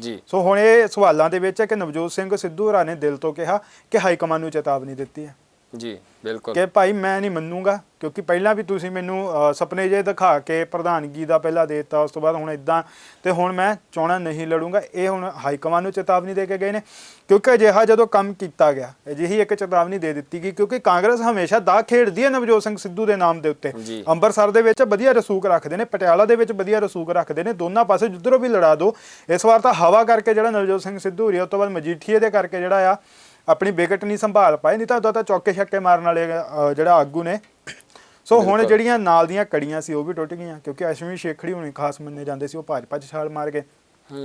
ਜੀ। ਸੋ ਹੁਣ ਇਹ ਸਵਾਲਾਂ ਦੇ ਵਿੱਚ ਹੈ ਕਿ ਨਵਜੋਤ ਸਿੰਘ ਸਿੱਧੂ ਹੋਰਾਂ ਨੇ ਦਿਲ ਤੋਂ ਕਿਹਾ ਕਿ ਹਾਈ ਕਮਾਂਡ ਨੂੰ ਚੇਤਾਵਨੀ ਦਿੱਤੀ ਹੈ। ਜੀ ਬਿਲਕੁਲ। ਕਿ ਭਾਈ ਮੈਂ ਨਹੀਂ ਮੰਨੂਗਾ ਕਿਉਂਕਿ ਪਹਿਲਾਂ ਵੀ ਤੁਸੀਂ ਮੈਨੂੰ ਸੁਪਨੇ ਜੇ ਦਿਖਾ ਕੇ ਪ੍ਰਧਾਨਗੀ ਦਾ ਪਹਿਲਾਂ ਦੇ ਦਿੱਤਾ ਉਸ ਤੋਂ ਬਾਅਦ ਹੁਣ ਇਦਾਂ ਤੇ ਹੁਣ ਮੈਂ ਚੋਣਾਂ ਨਹੀਂ ਲੜੂੰਗਾ। ਇਹ ਹੁਣ ਹਾਈ ਕਮਾਂਡ ਨੂੰ ਚੇਤਾਵਨੀ ਦੇ ਕੇ ਗਏ ਨੇ ਕਿਉਂਕਿ ਅਜਿਹਾ ਜਦੋਂ ਕੰਮ ਕੀਤਾ ਗਿਆ ਅਜਿਹੀ ਇੱਕ ਚੇਤਾਵਨੀ ਦੇ ਦਿੱਤੀ ਗਈ ਕਿਉਂਕਿ ਕਾਂਗਰਸ ਹਮੇਸ਼ਾ ਦਾ ਖੇਡਦੀ ਹੈ ਨਵਜੋਤ ਸਿੰਘ ਸਿੱਧੂ ਦੇ ਨਾਮ ਦੇ ਉੱਤੇ। ਅੰਮ੍ਰਿਤਸਰ ਦੇ ਵਿੱਚ ਵਧੀਆ ਰਸੂਖ ਰੱਖਦੇ ਨੇ ਪਟਿਆਲਾ ਦੇ ਵਿੱਚ ਵਧੀਆ ਰਸੂਖ ਰੱਖਦੇ ਨੇ ਦੋਨਾਂ ਪਾਸੇ ਜਿੱਧਰੋਂ ਵੀ ਲੜਾ ਦੋ ਇਸ ਵਾਰ ਤਾਂ ਹਵਾ ਕਰਕੇ ਜਿਹੜਾ ਨਵਜੋਤ ਸਿੰਘ ਸਿੱਧੂ ਹੋਰੀ ਉਸ ਤੋਂ ਬਾਅਦ ਮਜੀਠੀਏ ਦੇ ਕਰਕੇ ਜਿਹੜਾ ਆ ਆਪਣੀ ਵਿਕਟ ਨਹੀਂ ਸੰਭਾਲ ਪਾਏ ਨਹੀਂ ਤਾਂ ਉਦੋਂ ਤਾਂ ਚੌਕੇ ਛੱਕੇ ਮਾਰਨ ਵਾਲੇ ਅ, ਜਿਹੜਾ ਆਗੂ ਨੇ। ਸੋ ਹੁਣ। ਜਿਹੜੀਆਂ ਨਾਲ ਦੀਆਂ ਕੜੀਆਂ ਸੀ ਉਹ ਵੀ ਟੁੱਟ ਗਈਆਂ ਕਿਉਂਕਿ ਅਸ਼ਵਨੀ ਸ਼ੇਖੜੀ ਹੁਣੀ ਖਾਸ ਮੰਨੇ ਜਾਂਦੇ ਸੀ ਉਹ ਭਾਜਪਾ 'ਚ ਛਾਲ ਮਾਰ ਗਏ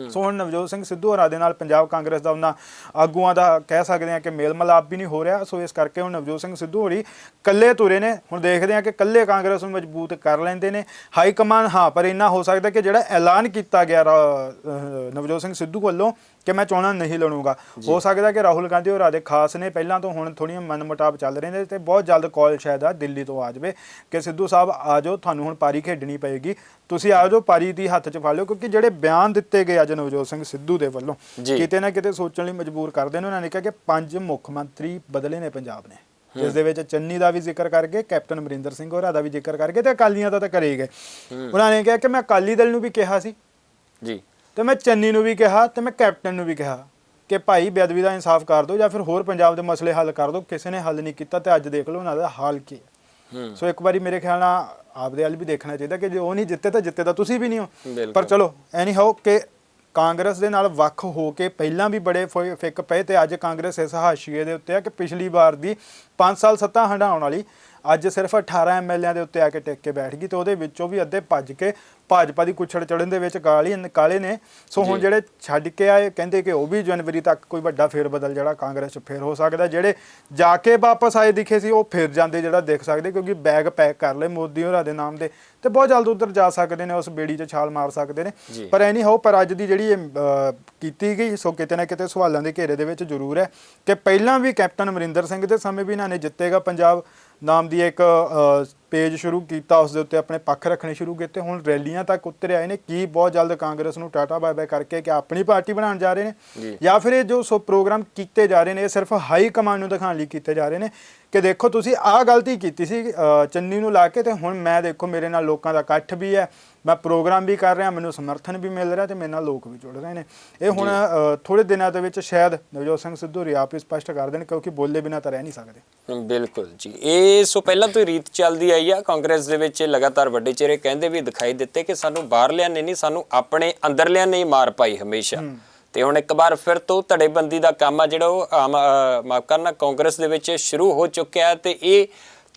ਸੋ ਹੁਣ ਨਵਜੋਤ ਸਿੰਘ ਸਿੱਧੂ ਹੋਰਾਂ ਦੇ ਨਾਲ ਪੰਜਾਬ ਕਾਂਗਰਸ ਦਾ ਉਹਨਾਂ ਆਗੂਆਂ ਦਾ ਕਹਿ ਸਕਦੇ ਆ ਕਿ ਮੇਲ ਮਲਾਪ ਵੀ ਨਹੀਂ ਹੋ ਰਿਹਾ। ਸੋ ਇਸ ਕਰਕੇ ਹੁਣ ਨਵਜੋਤ ਸਿੰਘ ਸਿੱਧੂ ਹੋਰੀ ਕੱਲੇ ਤੁਰੇ ਨੇ। ਹੁਣ ਦੇਖਦੇ ਆ ਕਿ ਕੱਲੇ ਕਾਂਗਰਸ ਨੂੰ ਮਜ਼ਬੂਤ ਕਰ ਲੈਂਦੇ ਨੇ। ਹਾਈ ਕਮਾਨ ਹਾਂ ਪਰ ਇੰਨਾ ਹੋ ਸਕਦਾ ਕਿ ਜਿਹੜਾ ਐਲਾਨ ਕੀਤਾ ਗਿਆ ਰਾ- ਅਹ ਨਵਜੋਤ ਸਿੰਘ ਸਿੱਧੂ ਵੱਲੋਂ ਕਿ ਮੈਂ ਚੋਣਾਂ ਨਹੀਂ ਲੜੂੰਗਾ। ਹੋ ਸਕਦਾ ਕਿ ਰਾਹੁਲ ਗਾਂਧੀ ਹੋਰਾਂ ਦੇ ਖਾਸ ਨੇ ਪਹਿਲਾਂ ਤੋਂ ਹੁਣ ਥੋੜੀਆਂ ਮਨਮੁਟਾਵ ਚੱਲ ਰਹੇ ਨੇ ਤੇ ਬਹੁਤ ਜਲਦ ਕਾਲ ਸ਼ਾਇਦ ਆ ਦਿੱਲੀ ਤੋਂ ਆ ਜਾਵੇ ਕਿ ਸਿੱਧੂ ਸਾਹਿਬ ਆ ਜਾਓ ਤੁਹਾਨੂੰ ਹੁਣ ਪਾਰੀ ਖੇਡਣੀ ਪਏਗੀ। ਤੁਸੀਂ ਆ ਜਾਓ ਪਾਰੀ ਦੀ ਹੱਥ 'ਚ ਫੜ ਲਿਓ ਕਿਉਂਕਿ ਜਿਹੜੇ ਬਿਆਨ ਦਿੱਤੇ ਗਏ ਅੱਜ ਨਵਜੋਤ ਸਿੰਘ ਸਿੱਧੂ ਦੇ ਵੱਲੋਂ। ਕਿਤੇ ਨਾ ਕਿਤੇ ਸੋਚਣ ਲਈ ਮਜਬੂਰ ਕਰਦੇ ਨੇ। ਉਹਨਾਂ ਨੇ ਕਿਹਾ ਕਿ ਪੰਜ ਮੁੱਖ ਮੰਤਰੀ ਬਦਲੇ ਨੇ ਪੰਜਾਬ ਨੇ ਜਿਸ ਦੇ ਵਿੱਚ ਚੰਨੀ ਦਾ ਵੀ ਜ਼ਿਕਰ ਕਰਕੇ ਕੈਪਟਨ ਅਮਰਿੰਦਰ ਸਿੰਘ ਹੋਰਾਂ ਦਾ ਵੀ ਜ਼ਿਕਰ ਕਰਕੇ ਤੇ ਅਕਾਲੀਆਂ ਦਾ ਤਾਂ ਕਰੇ ਗਏ ਉਹਨਾਂ ਨੇ ਕਿਹਾ ਕਿ ਮੈਂ ਅਕਾਲੀ ਦਲ ਨੂੰ ਵੀ ਕਿਹਾ ਸੀ। ਜੀ। ਤੇ ਮੈਂ ਚੰਨੀ ਨੂੰ ਵੀ ਕਿਹਾ ਤੇ ਮੈਂ ਕੈਪਟਨ ਨੂੰ ਵੀ ਕਿਹਾ ਕਿ ਭਾਈ ਬੇਅਦਬੀ ਦਾ ਇਨਸਾਫ ਕਰ ਦਿਓ ਜਾਂ ਫਿਰ ਹੋਰ ਪੰਜਾਬ ਦੇ ਮਸਲੇ ਹੱਲ ਕਰ ਦਿਓ ਕਿਸੇ ਨੇ ਹੱਲ ਨਹੀਂ ਕੀਤਾ ਤੇ ਅੱਜ ਦੇਖ ਲਓ ਉਹਨਾਂ ਦਾ ਹਾਲ ਕੀ ਹੈ। ਸੋ ਇੱਕ ਵਾਰੀ ਮੇਰੇ ਖਿਆਲ ਨਾਲ ਆਪਦੇ ਵੱਲ ਵੀ ਦੇਖਣਾ ਚਾਹੀਦਾ ਕਿ ਜੇ ਉਹ ਨਹੀਂ ਜਿੱਤੇ ਤਾਂ ਜਿੱਤੇ ਤਾਂ ਤੁਸੀਂ ਵੀ ਨਹੀਂ ਹੋ। ਪਰ ਚਲੋ ਐਨੀ ਹਾਓ ਕਿ ਕਾਂਗਰਸ ਦੇ ਨਾਲ ਵੱਖ ਹੋ ਕੇ ਪਹਿਲਾਂ ਵੀ ਬੜੇ ਫਿੱਕ ਪਏ ਤੇ ਅੱਜ ਕਾਂਗਰਸ ਇਸ ਹਾਸ਼ੀਏ ਦੇ ਉੱਤੇ ਆ ਕਿ ਪਿਛਲੀ ਵਾਰ ਦੀ 5 ਸਾਲ ਸੱਤਾ ਹੰਡਾਉਣ ਵਾਲੀ ਅੱਜ ਸਿਰਫ 18 ਐਮਐਲਏਆਂ ਦੇ ਉੱਤੇ ਆ ਕੇ ਟਿਕ ਕੇ ਬੈਠ ਗਈ ਤੇ ਉਹਦੇ ਵਿੱਚੋਂ ਵੀ ਅੱਧੇ ਭੱਜ ਕੇ ਭਾਜਪਾ ਦੀ ਕੁਛੜ ਚੜਨ ਦੇ ਵਿੱਚ ਕਾਲੀ ਕਾਲੇ ਨੇ ਸੋ ਹੁਣ। ਜਿਹੜੇ ਛੱਡ ਕੇ ਆਏ ਕਹਿੰਦੇ ਕਿ ਉਹ ਵੀ ਜਨਵਰੀ ਤੱਕ ਕੋਈ ਵੱਡਾ ਫੇਰ ਬਦਲ ਜਿਹੜਾ ਕਾਂਗਰਸ 'ਚ ਫੇਰ ਹੋ ਸਕਦਾ ਜਿਹੜੇ ਜਾ ਕੇ ਵਾਪਸ ਆਏ ਦਿਖੇ ਸੀ ਉਹ ਫੇਰ ਜਾਂਦੇ ਜਿਹੜਾ ਦੇਖ ਸਕਦੇ ਕਿਉਂਕਿ ਬੈਗ ਪੈਕ ਕਰ ਲਏ ਮੋਦੀ ਹੋਰਾਂ ਦੇ ਨਾਮ ਦੇ ਤੇ ਬਹੁਤ ਜਲਦ ਉਧਰ ਜਾ ਸਕਦੇ ਨੇ ਉਸ ਬੇੜੀ 'ਚ ਛਾਲ ਮਾਰ ਸਕਦੇ ਨੇ। ਪਰ ਐਨੀ ਹੋ ਪਰ ਅੱਜ ਦੀ ਜਿਹੜੀ ਕੀਤੀ ਗਈ ਸੋ ਕਿਤੇ ਨਾ ਕਿਤੇ ਸਵਾਲਾਂ ਦੇ ਘੇਰੇ ਦੇ ਵਿੱਚ ਜ਼ਰੂਰ ਹੈ ਕਿ ਪਹਿਲਾਂ ਵੀ ਕੈਪਟਨ ਅਮਰਿੰਦਰ ਸਿੰਘ ਦੇ ਸਮੇਂ ਵੀ ਇਹਨਾਂ ਨੇ ਜਿੱਤੇਗਾ ਪੰਜਾਬ ਨਾਮ ਦੀ ਇੱਕ ਪੇਜ ਸ਼ੁਰੂ ਕੀਤਾ ਉਸ ਦੇ ਉੱਤੇ ਆਪਣੇ ਪੱਖ ਰੱਖਣੇ ਸ਼ੁਰੂ ਕੀਤੇ ਹੁਣ ਰੈਲੀਆਂ ਤੱਕ ਉਤਰ ਆਏ ਨੇ ਕੀ ਬਹੁਤ ਜਲਦ ਕਾਂਗਰਸ ਨੂੰ ਟਾਟਾ ਬਾਏ ਬਾਏ ਕਰਕੇ ਕਿ ਆਪਣੀ ਪਾਰਟੀ ਬਣਾਉਣ ਜਾ ਰਹੇ ਨੇ ਜੀ। ਜਾਂ ਫਿਰ ਇਹ ਜੋ ਸੋ ਪ੍ਰੋਗਰਾਮ ਕੀਤੇ ਜਾ ਰਹੇ ਨੇ ਇਹ ਸਿਰਫ ਹਾਈ ਕਮਾਂਡ ਨੂੰ ਦਿਖਾਉਣ ਲਈ ਕੀਤੇ ਜਾ ਰਹੇ ਨੇ ਕਿ ਦੇਖੋ ਤੁਸੀਂ ਆਹ ਗਲਤੀ ਕੀਤੀ ਸੀ ਚੰਨੀ ਨੂੰ ਲਾ ਕੇ ਤੇ ਹੁਣ ਮੈਂ ਦੇਖੋ ਮੇਰੇ ਨਾਲ ਲੋਕਾਂ ਦਾ ਇਕੱਠ ਵੀ ਹੈ ਮੈਂ ਪ੍ਰੋਗਰਾਮ ਵੀ ਕਰ ਰਿਹਾ ਮੈਨੂੰ ਸਮਰਥਨ ਵੀ ਮਿਲ ਰਿਹਾ ਤੇ ਮੇਰੇ ਨਾਲ ਲੋਕ ਵੀ ਜੁੜ ਰਹੇ ਨੇ। ਇਹ ਹੁਣ ਥੋੜੇ ਦਿਨਾਂ ਦੇ ਵਿੱਚ ਸ਼ਾਇਦ ਨਵਜੋਤ ਸਿੰਘ ਸਿੱਧੂ ਰੀ ਆਪ ਹੀ ਸਪਸ਼ਟ ਕਰ ਦੇਣ ਕਿਉਂਕਿ ਬੋਲੇ ਬਿਨਾਂ ਤਾਂ ਰਹਿ ਨਹੀਂ ਸਕਦੇ। ਬਿਲਕੁਲ ਜੀ। ਇਹ ਸੋ ਪਹਿਲਾਂ ਤੋਂ ਹੀ ਰੀਤ ਚੱਲਦੀ ਆਈ ਆ ਕਾਂਗਰਸ ਦੇ ਵਿੱਚ ਲਗਾਤਾਰ ਵੱਡੇ ਚਿਹਰੇ ਕਹਿੰਦੇ ਵੀ ਦਿਖਾਈ ਦਿੱਤੇ ਕਿ ਸਾਨੂੰ ਬਾਹਰਲਿਆਂ ਨੇ ਨਹੀਂ ਸਾਨੂੰ ਆਪਣੇ ਅੰਦਰਲਿਆਂ ਨੇ ਹੀ ਮਾਰ ਪਾਈ ਹਮੇਸ਼ਾ। ਤੇ ਹੁਣ ਇੱਕ ਵਾਰ ਫਿਰ ਤੋਂ ਧੜੇਬੰਦੀ ਦਾ ਕੰਮ ਆ ਜਿਹੜਾ ਉਹ ਆਮ ਮਾਫ਼ ਕਰਨਾ, ਕਾਂਗਰਸ ਦੇ ਵਿੱਚ ਸ਼ੁਰੂ ਹੋ ਚੁੱਕਿਆ ਹੈ ਤੇ ਇਹ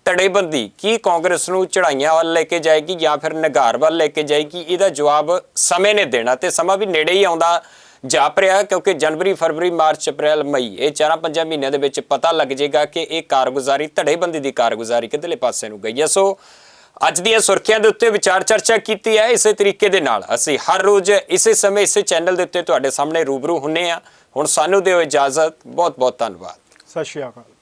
ਧੜੇਬੰਦੀ ਕੀ ਕਾਂਗਰਸ ਨੂੰ ਚੜਾਈਆਂ ਵੱਲ ਲੈ ਕੇ ਜਾਏਗੀ ਜਾਂ ਫਿਰ ਨਿਗਾਰ ਵੱਲ ਲੈ ਕੇ ਜਾਏਗੀ, ਇਹਦਾ ਜਵਾਬ ਸਮੇਂ ਨੇ ਦੇਣਾ ਤੇ ਸਮਾਂ ਵੀ ਨੇੜੇ ਹੀ ਆਉਂਦਾ ਜਾਪ ਰਿਹਾ ਕਿਉਂਕਿ ਜਨਵਰੀ, ਫਰਵਰੀ, ਮਾਰਚ, ਅਪ੍ਰੈਲ, ਮਈ ਇਹ ਚਾਰਾਂ ਪੰਜਾਂ ਮਹੀਨਿਆਂ ਦੇ ਵਿੱਚ ਪਤਾ ਲੱਗ ਜਾਏਗਾ ਕਿ ਇਹ ਕਾਰਗੁਜ਼ਾਰੀ, ਧੜੇਬੰਦੀ ਦੀ ਕਾਰਗੁਜ਼ਾਰੀ ਕਿੱਧਰਲੇ ਪਾਸੇ ਨੂੰ ਗਈ ਹੈ। ਸੋ ਅੱਜ ਦੀਆਂ ਸੁਰਖੀਆਂ ਦੇ ਉੱਤੇ ਵਿਚਾਰ ਚਰਚਾ ਕੀਤੀ ਹੈ ਇਸੇ ਤਰੀਕੇ ਦੇ ਨਾਲ। ਅਸੀਂ ਹਰ ਰੋਜ਼ ਇਸੇ ਸਮੇਂ ਇਸੇ ਚੈਨਲ ਦੇ ਉੱਤੇ ਤੁਹਾਡੇ ਸਾਹਮਣੇ ਰੂਬਰੂ ਹੁੰਨੇ ਆ ਹੁਣ ਸਾਨੂੰ ਦਿਓ ਇਜਾਜ਼ਤ। ਬਹੁਤ ਬਹੁਤ ਧੰਨਵਾਦ। ਸਤਿ ਸ਼੍ਰੀ ਅਕਾਲ।